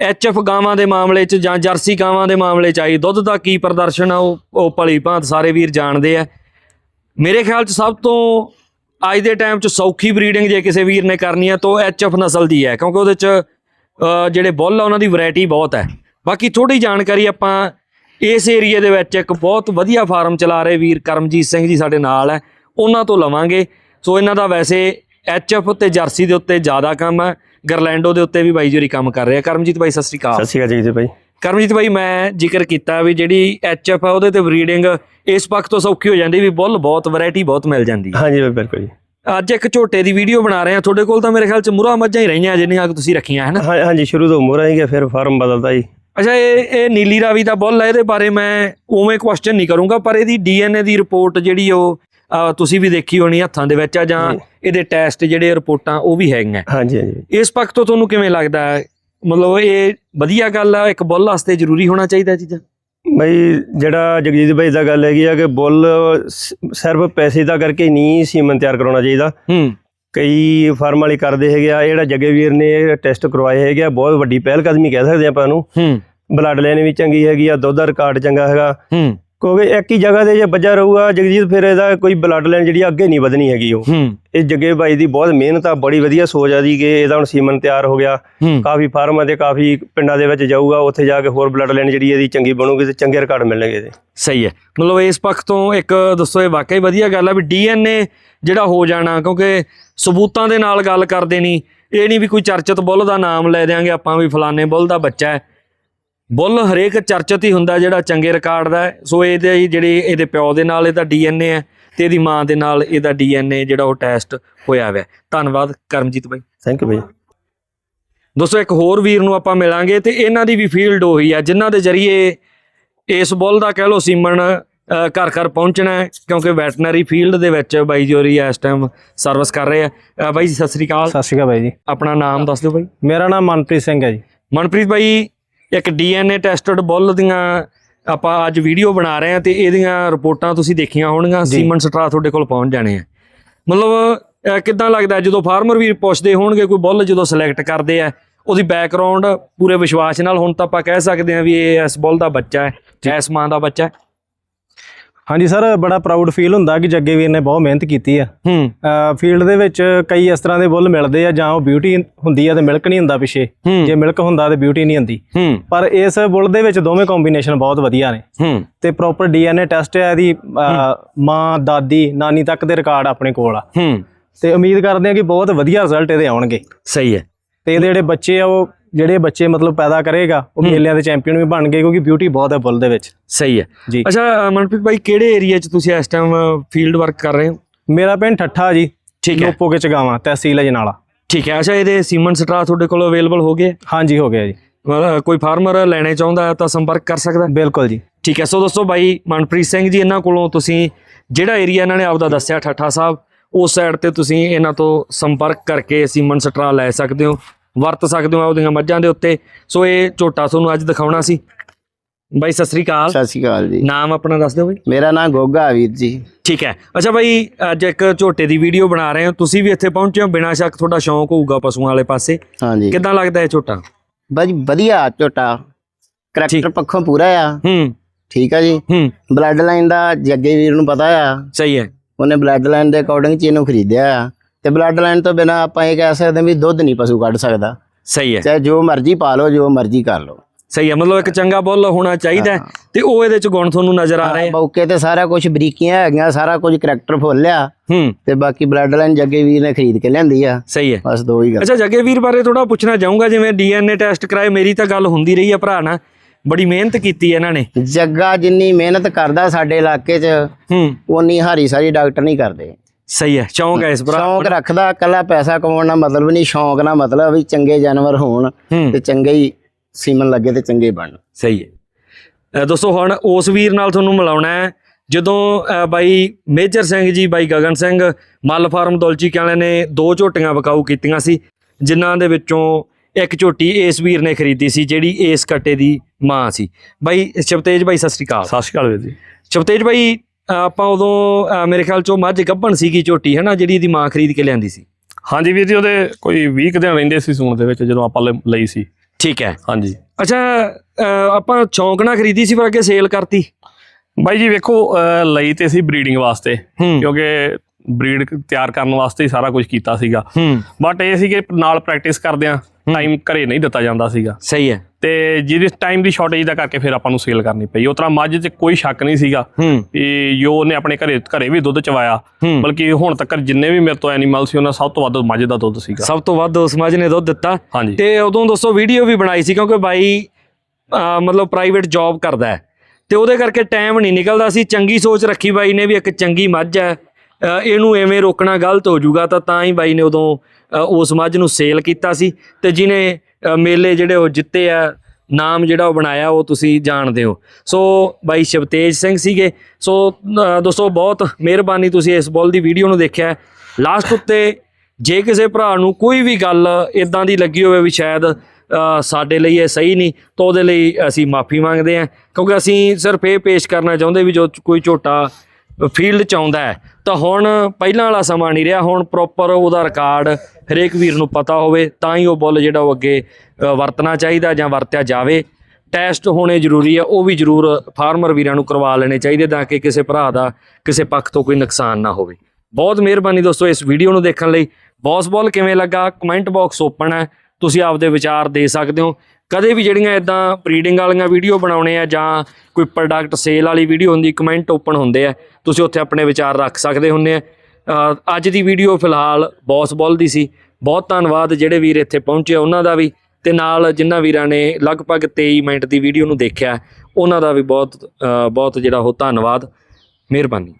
ਐਚਐਫ ਗਾਵਾਂ ਦੇ ਮਾਮਲੇ 'ਚ ਜਾਂ ਜਰਸੀ ਗਾਵਾਂ ਦੇ ਮਾਮਲੇ 'ਚ ਆਈ। ਦੁੱਧ ਦਾ ਕੀ ਪ੍ਰਦਰਸ਼ਨ ਆ, ਉਹ ਉਹ ਭਲੀ ਭਾਂਤ ਸਾਰੇ ਵੀਰ ਜਾਣਦੇ ਆ। ਮੇਰੇ ਖਿਆਲ 'ਚ ਸਭ ਤੋਂ ਅੱਜ ਦੇ ਟਾਈਮ 'ਚ ਸੌਖੀ ਬਰੀਡਿੰਗ ਜੇ ਕਿਸੇ ਵੀਰ ਨੇ ਕਰਨੀ ਹੈ ਤਾਂ ਉਹ ਐਚਐਫ ਨਸਲ ਦੀ ਹੈ, ਕਿਉਂਕਿ ਉਹਦੇ 'ਚ ਜਿਹੜੇ ਬੁੱਲ ਆ, ਉਹਨਾਂ ਦੀ ਵੈਰਾਈਟੀ ਬਹੁਤ ਹੈ। ਬਾਕੀ ਥੋੜੀ ਜਾਣਕਾਰੀ ਆਪਾਂ ਇਸ ਏਰੀਏ ਦੇ ਵਿੱਚ ਇੱਕ ਬਹੁਤ ਵਧੀਆ ਫਾਰਮ ਚਲਾ ਰਹੇ ਵੀਰ ਕਰਮਜੀਤ ਸਿੰਘ ਜੀ ਸਾਡੇ ਨਾਲ ਹੈ, ਉਹਨਾਂ ਤੋਂ ਲਵਾਂਗੇ। ਸੋ ਇਹਨਾਂ ਦਾ ਵੈਸੇ ਐਚਐਫ ਤੇ ਜਰਸੀ ਦੇ ਉੱਤੇ ਜ਼ਿਆਦਾ ਕੰਮ ਹੈ। ਗਰਲੈਂਡੋ ਦੇ ਉੱਤੇ ਵੀ ਬਾਈ ਜੋਰੀ ਕੰਮ ਕਰ ਰਹੇ। ਕਰਮਜੀਤ ਬਾਈ ਸਤਿ ਸ੍ਰੀ ਅਕਾਲ। ਸਤਿ ਸ਼੍ਰੀ ਅਕਾਲ ਜੀ ਭਾਈ। ਕਰਮਜੀਤ ਭਾਈ ਮੈਂ ਜ਼ਿਕਰ ਕੀਤਾ ਵੀ ਜਿਹੜੀ ਐਚਐਫ ਆ ਉਹਦੇ ਤੇ ਬਰੀਡਿੰਗ ਇਸ ਪੱਖ ਤੋਂ ਸੌਖੀ ਹੋ ਜਾਂਦੀ ਵੀ ਬੁੱਲ ਬਹੁਤ ਵੈਰਾਈਟੀ ਬਹੁਤ ਮਿਲ ਜਾਂਦੀ। ਹੈ ਹਾਂਜੀ ਬਿਲਕੁਲ ਜੀ। ਅੱਜ ਇੱਕ ਝੋਟੇ ਦੀ ਵੀਡੀਓ ਬਣਾ ਰਹੇ ਆ ਤੁਹਾਡੇ ਕੋਲ ਤਾਂ ਮੇਰੇ ਖਿਆਲ ਚ ਮੁਰਾ ਮੱਝਾਂ ਹੀ ਰਹੀਆਂ ਜਿੰਨੀਆਂ ਕੁ ਤੁਸੀਂ ਰੱਖੀਆਂ ਹਨ? ਹਾਂ ਹਾਂਜੀ ਸ਼ੁਰੂ ਤੋਂ ਮੋਰਾ ਹੀ ਗਿਆ ਫਿਰ ਫਾਰਮ ਬਦਲਦਾ ਜੀ। ਅੱਛਾ ਇਹ ਇਹ ਨੀਲੀ ਰਾਵੀ ਦਾ ਬੁੱਲ ਹੈ ਇਹਦੇ ਬਾਰੇ ਮੈਂ ਉਵੇਂ ਕੁਐਸਚਨ ਨਹੀਂ ਕਰੂੰਗਾ ਪਰ ਇਹਦੀ ਡੀਐਨਏ ਦੀ ਰਿਪੋਰਟ ਜਿਹੜੀ ਉਹ ਤੁਸੀਂ ਵੀ ਦੇਖੀ ਹੋਣੀ ਹੱਥਾਂ ਦੇ ਵਿੱਚ ਆ ਜਾਂ ਇਹਦੇ ਟੈਸਟ ਜਿਹੜੇ ਰਿਪੋਰਟਾਂ ਉਹ ਵੀ ਹੈਗੀਆਂ। ਹਾਂਜੀ ਹਾਂਜੀ। ਇਸ ਪੱਖ ਤੋਂ ਤੁਹਾਨੂੰ ਕਿਵੇਂ ਲੱਗਦਾ ਹੈ? ਮਤਲਬ ਇਹ ਵਧੀਆ ਗੱਲ ਆ ਇੱਕ ਬੁੱਲ ਵਾਸਤੇ ਜ਼ਰੂਰੀ ਹੋਣਾ ਚਾਹੀਦਾ ਚੀਜ਼ਾਂ? ਭਾਈ ਜਿਹੜਾ ਜਗਜੀਤ ਭਾਈ ਦਾ ਗੱਲ ਹੈਗੀ ਆ ਕਿ ਬੁੱਲ ਸਿਰਫ ਪੈਸੇ ਦਾ ਕਰਕੇ ਨਹੀਂ ਸੀਮਨ ਤਿਆਰ ਕਰਾਉਣਾ ਚਾਹੀਦਾ। ਹੂੰ। ਕਈ ਫਾਰਮ ਵਾਲੇ ਕਰਦੇ ਹੈਗੇ ਆ ਇਹ ਜਿਹੜਾ ਜੱਗੇ ਵੀਰ ਨੇ ਟੈਸਟ ਕਰਵਾਏ ਹੈਗੇ ਆ ਬਹੁਤ ਵੱਡੀ ਪਹਿਲ ਕਦਮੀ ਕਹਿ ਸਕਦੇ ਆਪਾਂ ਇਹਨੂੰ। ਹੂੰ। ਬਲੱਡ ਲਾਈਨ ਵੀ ਚੰਗੀ ਹੈਗੀ ਆ ਦੁੱਧ ਦਾ ਰਿਕਾਰਡ ਚੰਗਾ ਹੈਗਾ। ਹੂੰ। ਕਿਉਂਕਿ ਇੱਕ ਹੀ ਜਗ੍ਹਾ ਤੇ ਜੇ ਬੱਜਾ ਰਹੂਗਾ ਜਗਜੀਤ ਫਿਰ ਇਹਦਾ ਕੋਈ ਬਲੱਡ ਲਾਈਨ ਜਿਹੜੀ ਅੱਗੇ ਨਹੀਂ ਵਧਣੀ ਹੈਗੀ ਉਹ। ਇਹ ਜੱਗੇ ਭਾਈ ਦੀ ਬਹੁਤ ਮਿਹਨਤ ਆ ਬੜੀ ਵਧੀਆ ਸੋਚ ਆ ਦੀ ਕਿ ਇਹਦਾ ਹੁਣ ਸੀਮਨ ਤਿਆਰ ਹੋ ਗਿਆ। ਕਾਫੀ ਫਾਰਮਾਂ ਤੇ ਕਾਫੀ ਪਿੰਡਾਂ ਦੇ ਵਿੱਚ ਜਾਊਗਾ ਉੱਥੇ ਜਾ ਕੇ ਹੋਰ ਬਲੱਡ ਲਾਈਨ ਜਿਹੜੀ ਇਹਦੀ ਚੰਗੀ ਬਣੂਗੀ ਤੇ ਚੰਗੇ ਰਿਕਾਰਡ ਮਿਲਣਗੇ ਇਹਦੇ। ਸਹੀ ਹੈ। ਮਤਲਬ ਇਸ ਪੱਖ ਤੋਂ ਇੱਕ ਦੱਸੋ ਇਹ ਵਾਕਈ ਵਧੀਆ ਗੱਲ ਆ ਵੀ ਡੀਐਨਏ ਜਿਹੜਾ ਹੋ ਜਾਣਾ ਕਿਉਂਕਿ ਸਬੂਤਾਂ ਦੇ ਨਾਲ ਗੱਲ ਕਰਦੇ ਨਹੀਂ ਇਹ ਨਹੀਂ ਵੀ ਕੋਈ ਚਰਚਿਤ ਬੁੱਲ ਦਾ ਨਾਮ ਲੈ ਦਿਆਂਗੇ ਆਪਾਂ ਵੀ ਫਲਾਣੇ ਬੁੱਲ ਦਾ ਬੱਚਾ ਹੈ। ਬੁੱਲ ਹਰੇਕ ਚਰਚਿਤ ਹੀ ਹੁੰਦਾ ਜਿਹੜਾ ਚੰਗੇ ਰਿਕਾਰਡ ਦਾ ਹੈ। ਸੋ ਇਹਦੇ ਹੀ ਜਿਹੜੇ ਇਹਦੇ ਪਿਓ ਦੇ ਨਾਲ ਇਹਦਾ ਡੀਐਨਏ ਹੈ ਤੇ ਇਹਦੀ ਮਾਂ ਦੇ ਨਾਲ ਇਹਦਾ ਡੀਐਨਏ ਜਿਹੜਾ ਉਹ ਟੈਸਟ ਹੋਇਆ ਹੋਇਆ ਹੈ। ਧੰਨਵਾਦ ਕਰਮਜੀਤ ਬਾਈ। ਥੈਂਕ ਯੂ ਭਾਈ ਦੋਸਤੋ ਇੱਕ ਹੋਰ ਵੀਰ ਨੂੰ ਆਪਾਂ ਮਿਲਾਂਗੇ ਤੇ ਇਹਨਾਂ ਦੀ ਵੀ ਫੀਲਡ ਉਹੀ ਆ ਜਿਨ੍ਹਾਂ ਦੇ ਜ਼ਰੀਏ ਇਸ ਬੁੱਲ ਦਾ ਕਹਿ ਲੋ ਸੀਮਨ ਅ, ਘਰ ਘਰ ਪਹੁੰਚਣਾ ਹੈ ਕਿਉਂਕਿ ਵੈਟਰਨਰੀ ਫੀਲਡ ਦੇ ਵਿੱਚ ਬਾਈ ਜੋਰੀ ਇਸ ਟਾਈਮ ਸਰਵਿਸ ਕਰ ਰਹੇ ਆ। ਬਾਈ ਜੀ ਸਤਿ ਸ੍ਰੀ ਅਕਾਲ। ਸਤਿ ਸ਼੍ਰੀ ਅਕਾਲ ਭਾਈ ਜੀ। ਆਪਣਾ ਨਾਮ ਦੱਸ ਦਿਓ ਬਾਈ। ਮੇਰਾ ਨਾਮ ਮਨਪ੍ਰੀਤ ਸਿੰਘ ਹੈ ਜੀ। ਮਨਪ੍ਰੀਤ ਬਾਈ ਇੱਕ ਡੀਐਨਏ ਟੈਸਟਡ ਬੁੱਲ ਦੀਆਂ ਆਪਾਂ ਅੱਜ ਵੀਡੀਓ ਬਣਾ ਰਹੇ ਆ ਤੇ ਇਹਦੀਆਂ ਰਿਪੋਰਟਾਂ ਤੁਸੀਂ ਦੇਖੀਆਂ ਹੋਣਗੀਆਂ ਸੀਮਨ ਸਟਰਾ ਤੁਹਾਡੇ ਕੋਲ ਪਹੁੰਚ ਜਾਣੇ ਆ। ਮਤਲਬ ਕਿੱਦਾਂ ਲੱਗਦਾ ਜਦੋਂ ਫਾਰਮਰ ਵੀ ਪੁੱਛਦੇ ਹੋਣਗੇ ਕੋਈ ਬੁੱਲ ਜਦੋਂ ਸਿਲੈਕਟ ਕਰਦੇ ਆ ਉਹਦੀ ਬੈਕਗ੍ਰਾਉਂਡ ਪੂਰੇ ਵਿਸ਼ਵਾਸ ਨਾਲ ਹੁਣ ਤਾਂ ਆਪਾਂ ਕਹਿ ਸਕਦੇ ਆ ਵੀ ਇਹ ਇਸ ਬੁੱਲ ਦਾ ਬੱਚਾ ਹੈ ਇਸ ਮਾਂ ਦਾ ਬੱਚਾ ਹੈ। ਹਾਂਜੀ ਸਰ ਬੜਾ ਪ੍ਰਾਊਡ ਫੀਲ ਹੁੰਦਾ ਕਿ ਜੱਗੇ ਵੀਰ ਨੇ ਬਹੁਤ ਮਿਹਨਤ ਕੀਤੀ ਆ। ਹੂੰ। ਫੀਲਡ ਦੇ ਵਿੱਚ ਕਈ ਇਸ ਤਰ੍ਹਾਂ ਦੇ ਬੁੱਲ ਮਿਲਦੇ ਆ ਜਾਂ ਉਹ ਬਿਊਟੀ ਹੁੰਦੀ ਆ ਤੇ ਮਿਲਕ ਨਹੀਂ ਹੁੰਦਾ ਪਿੱਛੇ। ਹੂੰ। ਜੇ ਮਿਲਕ ਹੁੰਦਾ ਤੇ ਬਿਊਟੀ ਨਹੀਂ ਹੁੰਦੀ। ਹੂੰ। ਪਰ ਇਸ ਬੁੱਲ ਦੇ ਵਿੱਚ ਦੋਵੇਂ ਕੰਬੀਨੇਸ਼ਨ ਬਹੁਤ ਵਧੀਆ ਨੇ। ਹੂੰ। ਤੇ ਪ੍ਰੋਪਰ ਡੀਐਨਏ ਟੈਸਟ ਹੈ ਇਹਦੀ ਅਹ, ਮਾਂ ਦਾਦੀ ਨਾਨੀ ਤੱਕ ਦੇ ਰਿਕਾਰਡ ਆਪਣੇ ਕੋਲ ਆ। ਹੂੰ। ਤੇ ਉਮੀਦ ਕਰਦੇ ਆ ਕਿ ਬਹੁਤ ਵਧੀਆ ਰਿਜ਼ਲਟ ਇਹਦੇ ਆਉਣਗੇ। ਸਹੀ ਹੈ। ਤੇ ਇਹਦੇ ਜਿਹੜੇ ਬੱਚੇ ਆ ਉਹ ਜਿਹੜੇ ਬੱਚੇ ਮਤਲਬ ਪੈਦਾ ਕਰੇਗਾ ਉਹ ਮੇਲਿਆਂ ਦੇ ਚੈਂਪੀਅਨ ਵੀ ਬਣ ਗਏ ਕਿਉਂਕਿ ਬਿਊਟੀ ਬਹੁਤ ਹੈ ਬੁੱਲ ਦੇ ਵਿੱਚ। ਸਹੀ ਹੈ। ਜੀ। ਅੱਛਾ ਮਨਪ੍ਰੀਤ ਬਾਈ ਕਿਹੜੇ ਏਰੀਆ 'ਚ ਤੁਸੀਂ ਇਸ ਟਾਈਮ ਫੀਲਡ ਵਰਕ ਕਰ ਰਹੇ ਹੋ? ਮੇਰਾ ਪਿੰਡ ਠੱਠਾ ਜੀ ਠੀਕ ਹੈ। ਲੋਪੋ ਕੇ ਚਗਾਵਾਂ ਤਹਿਸੀਲ ਅਜਨਾਲਾ ਠੀਕ ਹੈ। ਅੱਛਾ ਇਹਦੇ ਸੀਮਨ ਸਟਰਾ ਤੁਹਾਡੇ ਕੋਲ ਅਵੇਲੇਬਲ ਹੋ ਗਏ ਹਾਂਜੀ ਹੋ ਗਿਆ ਜੀ। ਕੋਈ ਫਾਰਮਰ ਲੈਣੇ ਚਾਹੁੰਦਾ ਹੈ ਤਾਂ ਸੰਪਰਕ ਕਰ ਸਕਦਾ ਹੈ। ਬਿਲਕੁਲ ਜੀ। ਠੀਕ ਹੈ। ਸੋ ਦੋਸਤੋ ਬਾਈ ਮਨਪ੍ਰੀਤ ਸਿੰਘ ਜੀ ਇਹਨਾਂ ਕੋਲੋਂ ਤੁਸੀਂ ਜਿਹੜਾ ਏਰੀਆ ਇਹਨਾਂ ਨੇ ਆਪਦਾ ਦੱਸਿਆ ਠੱਠਾ ਸਾਹਿਬ ਉਸ ਸਾਈਡ ਤੇ ਤੁਸੀਂ ਇਹਨਾਂ ਤੋਂ ਸੰਪਰਕ ਕਰਕੇ ਸੀਮਨ ਸਟਰਾ ਲੈ ਸਕਦੇ ਹੋ। ਵਰਤ ਸਕਦੇ ਹੋ ਆਪਦੀਆਂ ਮੱਝਾਂ ਦੇ ਉੱਤੇ। ਸੋ ਇਹ ਝੋਟਾ ਤੁਹਾਨੂੰ ਅੱਜ ਦਿਖਾਉਣਾ ਸੀ। ਬਾਈ ਸਤਿ ਸ੍ਰੀ ਅਕਾਲ। ਸਤਿ ਸ਼੍ਰੀ ਅਕਾਲ ਜੀ। ਨਾਮ ਆਪਣਾ ਦੱਸ ਦਿਓ ਬਾਈ। ਮੇਰਾ ਨਾਮ ਗੋਗਾ ਵੀਰ ਜੀ। ਠੀਕ ਹੈ। ਅੱਛਾ ਬਾਈ ਅੱਜ ਇੱਕ ਝੋਟੇ ਦੀ ਵੀਡੀਓ ਬਣਾ ਰਹੇ ਹੋ। ਤੁਸੀਂ ਵੀ ਇੱਥੇ ਪਹੁੰਚੇ ਹੋ। ਬਿਨਾਂ ਸ਼ੱਕ ਤੁਹਾਡਾ ਸ਼ੌਂਕ ਹੋਊਗਾ ਪਸ਼ੂਆਂ ਵਾਲੇ ਪਾਸੇ। ਹਾਂਜੀ। ਕਿੱਦਾਂ ਲੱਗਦਾ ਇਹ ਝੋਟਾ? ਬਈ ਵਧੀਆ ਝੋਟਾ। ਕਰੈਕਟਰ ਪੱਖੋਂ ਪੂਰਾ ਆ। ਹੂੰ। ਠੀਕ ਆ ਜੀ। ਹੂੰ। ਬਲੱਡ ਲਾਈਨ ਦਾ ਜੱਗੇ ਵੀਰ ਨੂੰ ਪਤਾ ਆ। ਸਹੀ ਹੈ। ਉਹਨੇ ਬਲੱਡ ਲਾਈਨ ਦੇ ਅਕੋਰਡਿੰਗ ਚ ਇਹਨੂੰ ਖਰੀਦਿਆ ਆ। ਤੇ ਬਲੱਡ ਲਾਈਨ ਤੋਂ ਬਿਨਾ ਆਪਾਂ ਇਹ ਕਹਿ ਸਕਦੇ ਹਾਂ ਵੀ ਦੁੱਧ ਨਹੀਂ ਪਸ਼ੂ ਕੱਢ ਸਕਦਾ। ਸਹੀ ਹੈ। ਚਾਹੇ ਜੋ ਮਰਜ਼ੀ ਪਾ ਲਓ ਜੋ ਮਰਜ਼ੀ ਕਰ ਲਓ। ਸਹੀ ਹੈ ਮਤਲਬ ਇੱਕ ਚੰਗਾ ਬੁੱਲ ਹੋਣਾ ਚਾਹੀਦਾ ਹੈ ਤੇ ਉਹ ਇਹਦੇ ਚ ਗੁਣ ਤੁਹਾਨੂੰ ਨਜ਼ਰ ਆ ਰਹੇ ਆ ਮੌਕੇ ਤੇ ਸਾਰਾ ਕੁਝ ਬਰੀਕੀਆਂ ਹੈਗੀਆਂ ਸਾਰਾ ਕੁਝ ਕਰੈਕਟਰ ਫੁੱਲ ਆ। ਹੂੰ। ਤੇ ਬਾਕੀ ਬਲੱਡ ਲਾਈਨ ਜੱਗੇ ਵੀਰ ਨੇ ਖਰੀਦ ਕੇ ਲਿਆਂਦੀ ਆ। ਸਹੀ ਹੈ। ਬਸ ਦੋ ਹੀ ਗੱਲ। ਅੱਛਾ ਜੱਗੇ ਵੀਰ ਬਾਰੇ ਥੋੜਾ ਪੁੱਛਣਾ ਚਾਹੂੰਗਾ ਜਿਵੇਂ ਡੀਐਨਏ ਟੈਸਟ ਕਰਾਏ ਮੇਰੀ ਤਾਂ ਗੱਲ ਹੁੰਦੀ ਰਹੀ ਆ ਭਰਾ ਨਾਲ। ਬੜੀ ਮਿਹਨਤ ਕੀਤੀ ਹੈ ਇਹਨਾਂ ਨੇ। ਜੱਗਾ ਜਿੰਨੀ ਮਿਹਨਤ ਕਰਦਾ ਸਾਡੇ ਇਲਾਕੇ 'ਚ ਹੂੰ। ਉਨੀ ਹਾਰੀ ਸਾਰੀ ਡਾਕਟਰ ਨਹੀਂ ਕਰਦੇ। ਸਹੀ ਹੈ ਸ਼ੌਂਕ ਹੈ ਇਸ ਭਰਾ ਸ਼ੌਂਕ ਰੱਖਦਾ ਕੱਲਾ ਪੈਸਾ ਕਮਾਉਣ ਦਾ ਮਤਲਬ ਨਹੀਂ ਸ਼ੌਂਕ ਨਾਲ ਮਤਲਬ ਵੀ ਚੰਗੇ ਜਾਨਵਰ ਹੋਣ ਤੇ ਚੰਗੇ ਹੀ ਸੀਮਨ ਲੱਗੇ ਤੇ ਚੰਗੇ ਬਣਨ। ਸਹੀ ਹੈ। ਦੋਸਤੋ ਹੁਣ ਉਸ ਵੀਰ ਨਾਲ ਤੁਹਾਨੂੰ ਮਿਲਾਉਣਾ ਹੈ। ਜਦੋਂ ਬਾਈ ਮੇਜਰ ਸਿੰਘ ਜੀ ਬਾਈ ਗਗਨ ਸਿੰਘ ਮੱਲ ਫਾਰਮ ਦੁਲਚੀ ਵਾਲਿਆਂ ਨੇ ਦੋ ਝੋਟੀਆਂ ਵਿਕਾਊ ਕੀਤੀਆਂ ਸੀ ਜਿਨ੍ਹਾਂ ਦੇ ਵਿੱਚੋਂ ਇੱਕ ਝੋਟੀ ਇਸ ਵੀਰ ਨੇ ਖਰੀਦੀ ਸੀ ਜਿਹੜੀ ਇਸ ਕੱਟੇ ਦੀ ਮਾਂ ਸੀ। ਬਾਈ ਸ਼ਬਤੇਜ ਬਾਈ ਸਤਿ ਸ੍ਰੀ ਅਕਾਲ। ਸਤਿ ਸ਼੍ਰੀ ਅਕਾਲ ਵੀਰ ਜੀ। ਸ਼ਬਤੇਜ ਬਾਈ ਆਪਾਂ ਉਦੋਂ ਮੇਰੇ ਖਿਆਲ ਚੋਂ ਮੱਝ ਗੱਭਣ ਸੀਗੀ ਝੋਟੀ ਹੈ ਨਾ ਜਿਹੜੀ ਇਹਦੀ ਮਾਂ ਖਰੀਦ ਕੇ ਲਿਆਂਦੀ ਸੀ। ਹਾਂਜੀ ਵੀਰ ਜੀ ਉਹਦੇ ਕੋਈ 20 ਕੁ ਦਿਨ ਰਹਿੰਦੇ ਸੀ ਸੂਣ ਦੇ ਵਿੱਚ ਜਦੋਂ ਆਪਾਂ ਲ- ਲਈ ਸੀ। ਠੀਕ ਹੈ। ਹਾਂਜੀ। ਅੱਛਾ ਆਪਾਂ ਨਾਲ ਖਰੀਦੀ ਸੀ ਪਰ ਅੱਗੇ ਸੇਲ ਕਰਤੀ? ਬਾਈ ਜੀ ਵੇਖੋ ਅਹ ਲਈ ਤੇ ਸੀ ਬਰੀਡਿੰਗ ਵਾਸਤੇ ਹੂੰ। ਕਿਉਂਕਿ ਬਰੀਡ ਤਿਆਰ ਕਰਨ ਵਾਸਤੇ ਹੀ ਸਾਰਾ ਕੁਝ ਕੀਤਾ ਸੀਗਾ। ਹੂੰ। ਬਟ ਇਹ ਸੀ ਕਿ ਨਾਲ ਪ੍ਰੈਕਟਿਸ ਕਰਦਿਆਂ ਟਾਈਮ ਘਰੇ ਨਹੀਂ ਦਿੱਤਾ ਜਾਂਦਾ ਸੀਗਾ। ਸਹੀ ਹੈ। ਤੇ ਜਿਹਦੇ ਟਾਈਮ ਦੀ ਸ਼ਾਰਟੇਜ ਦਾ ਕਰਕੇ ਫਿਰ ਆਪਾਂ ਨੂੰ ਸੇਲ ਕਰਨੀ ਪਈ। ਉਸ ਤਰ੍ਹਾਂ ਮੱਝ 'ਚ ਕੋਈ ਸ਼ੱਕ ਨਹੀਂ ਸੀਗਾ ਕਿ ਜੋ ਉਹਨੇ ਆਪਣੇ ਘਰੇ ਘਰੇ ਵੀ ਦੁੱਧ ਚਵਾਇਆ ਬਲਕਿ ਹੁਣ ਤੱਕ ਜਿੰਨੇ ਵੀ ਮੇਰੇ ਤੋਂ ਐਨੀਮਲ ਸੀ ਉਹਨਾਂ ਸਭ ਤੋਂ ਵੱਧ ਮੱਝ ਦਾ ਦੁੱਧ ਸੀਗਾ। ਸਭ ਤੋਂ ਵੱਧ ਉਸ ਮੱਝ ਨੇ ਦੁੱਧ ਦਿੱਤਾ। ਹਾਂਜੀ। ਤੇ ਉਦੋਂ ਦੋਸਤੋ ਵੀਡੀਓ ਵੀ ਬਣਾਈ ਸੀ ਕਿਉਂਕਿ ਬਾਈ ਮਤਲਬ ਪ੍ਰਾਈਵੇਟ ਜੌਬ ਕਰਦਾ ਹੈ। ਤੇ ਉਹਦੇ ਕਰਕੇ ਟਾਈਮ ਨਹੀਂ ਨਿਕਲਦਾ ਸੀ। ਚੰਗੀ ਸੋਚ ਰੱਖੀ ਬਾਈ ਨੇ ਵੀ ਇੱਕ ਚੰਗੀ ਮੱਝ ਹੈ। ਇਹਨੂੰ ਐਵੇਂ ਰੋਕਣਾ ਗਲਤ ਹੋ ਜਾਊਗਾ ਤਾਂ ਤਾਂ ਹੀ ਬਾਈ ਨੇ ਉਦੋਂ ਉਸ ਮੱਝ ਨੂੰ ਸੇਲ ਕੀਤਾ ਸੀ ਤੇ ਜਿਹਨੇ ਮੇਲੇ ਜਿਹੜੇ ਉਹ ਜਿੱਤੇ ਆ ਨਾਮ ਜਿਹੜਾ ਉਹ ਬਣਾਇਆ ਉਹ ਤੁਸੀਂ ਜਾਣਦੇ ਹੋ। ਸੋ ਬਾਈ ਸ਼ਿਵਤੇਜ ਸਿੰਘ ਸੀਗੇ। ਸੋ ਅਹ, ਦੋਸਤੋ ਬਹੁਤ ਮਿਹਰਬਾਨੀ ਤੁਸੀਂ ਇਸ ਬੋਲ ਦੀ ਵੀਡੀਓ ਨੂੰ ਦੇਖਿਆ। ਲਾਸਟ ਉੱਤੇ ਜੇ ਕਿਸੇ ਭਰਾ ਨੂੰ ਕੋਈ ਵੀ ਗੱਲ ਇਦਾਂ ਦੀ ਲੱਗੀ ਹੋਵੇ ਵੀ ਸ਼ਾਇਦ ਸਾਡੇ ਲਈ ਇਹ ਸਹੀ ਨਹੀਂ ਤਾਂ ਉਹਦੇ ਲਈ ਅਸੀਂ ਮਾਫੀ ਮੰਗਦੇ ਹਾਂ। ਕਿਉਂਕਿ ਅਸੀਂ ਸਿਰਫ ਇਹ ਪੇਸ਼ ਕਰਨਾ ਚਾਹੁੰਦੇ ਵੀ ਜੋ ਕੋਈ ਝੋਟਾ ਫੀਲਡ ਚ ਆਉਂਦਾ ਹੈ। ਤਾਂ ਹੁਣ ਪਹਿਲਾਂ ਵਾਲਾ ਸਮਾਂ ਨਹੀਂ ਰਿਹਾ, ਹੁਣ ਪ੍ਰੋਪਰ ਉਹਦਾ ਰਿਕਾਰਡ ਹਰੇਕ ਵੀਰ ਨੂੰ ਪਤਾ ਹੋਵੇ, ਤਾਂ ਹੀ ਉਹ ਬੁੱਲ ਜਿਹੜਾ ਉਹ ਅੱਗੇ ਵਰਤਣਾ ਚਾਹੀਦਾ ਜਾਂ ਵਰਤਿਆ ਜਾਵੇ। ਟੈਸਟ ਹੋਣੇ ਜ਼ਰੂਰੀ ਆ, ਉਹ ਵੀ ਜ਼ਰੂਰ ਫਾਰਮਰ ਵੀਰਾਂ ਨੂੰ ਕਰਵਾ ਲੈਣੇ ਚਾਹੀਦੇ ਤਾਂ ਕਿ ਕਿਸੇ ਭਰਾ ਦਾ ਕਿਸੇ ਪੱਖ ਤੋਂ ਕੋਈ ਨੁਕਸਾਨ ਨਾ ਹੋਵੇ। ਬਹੁਤ ਮਿਹਰਬਾਨੀ ਦੋਸਤੋ ਇਸ ਵੀਡੀਓ ਨੂੰ ਦੇਖਣ ਲਈ। ਬੌਸ ਬॉल ਕਿਵੇਂ ਲੱਗਾ? ਕਮੈਂਟ ਬਾਕਸ ਓਪਨ ਹੈ। ਤੁਸੀਂ ਆਪਦੇ ਵਿਚਾਰ ਦੇ ਸਕਦੇ ਹੋ। ਕਦੇ ਵੀ ਜਿਹੜੀਆਂ ਇਦਾਂ ਬਰੀਡਿੰਗ ਵਾਲੀਆਂ ਵੀਡੀਓ ਬਣਾਉਣੇ ਆ ਜਾਂ ਕੋਈ ਪ੍ਰੋਡਕਟ ਸੇਲ ਵਾਲੀ ਵੀਡੀਓ ਹੁੰਦੀ ਕਮੈਂਟ ਓਪਨ ਹੁੰਦੇ ਆ, ਤੁਸੀਂ ਉੱਥੇ ਆਪਣੇ ਵਿਚਾਰ ਰੱਖ ਸਕਦੇ ਹੁੰਦੇ ਆ। ਅੱਜ ਦੀ ਵੀਡੀਓ ਫਿਲਹਾਲ ਬੌਸ ਬॉल ਦੀ ਸੀ। ਬਹੁਤ ਧੰਨਵਾਦ ਜਿਹੜੇ ਵੀਰ ਇੱਥੇ ਪਹੁੰਚੇ ਉਹਨਾਂ ਦਾ ਵੀ। ਤੇ ਨਾਲ ਜਿਨ੍ਹਾਂ ਵੀਰਾਂ ਨੇ ਲਗਭਗ 23 ਮਿੰਟ ਦੀ ਵੀਡੀਓ ਨੂੰ ਦੇਖਿਆ, ਉਹਨਾਂ ਦਾ ਵੀ ਬਹੁਤ ਬਹੁਤ ਜਿਹੜਾ ਉਹ ਧੰਨਵਾਦ। ਮਿਹਰਬਾਨੀ।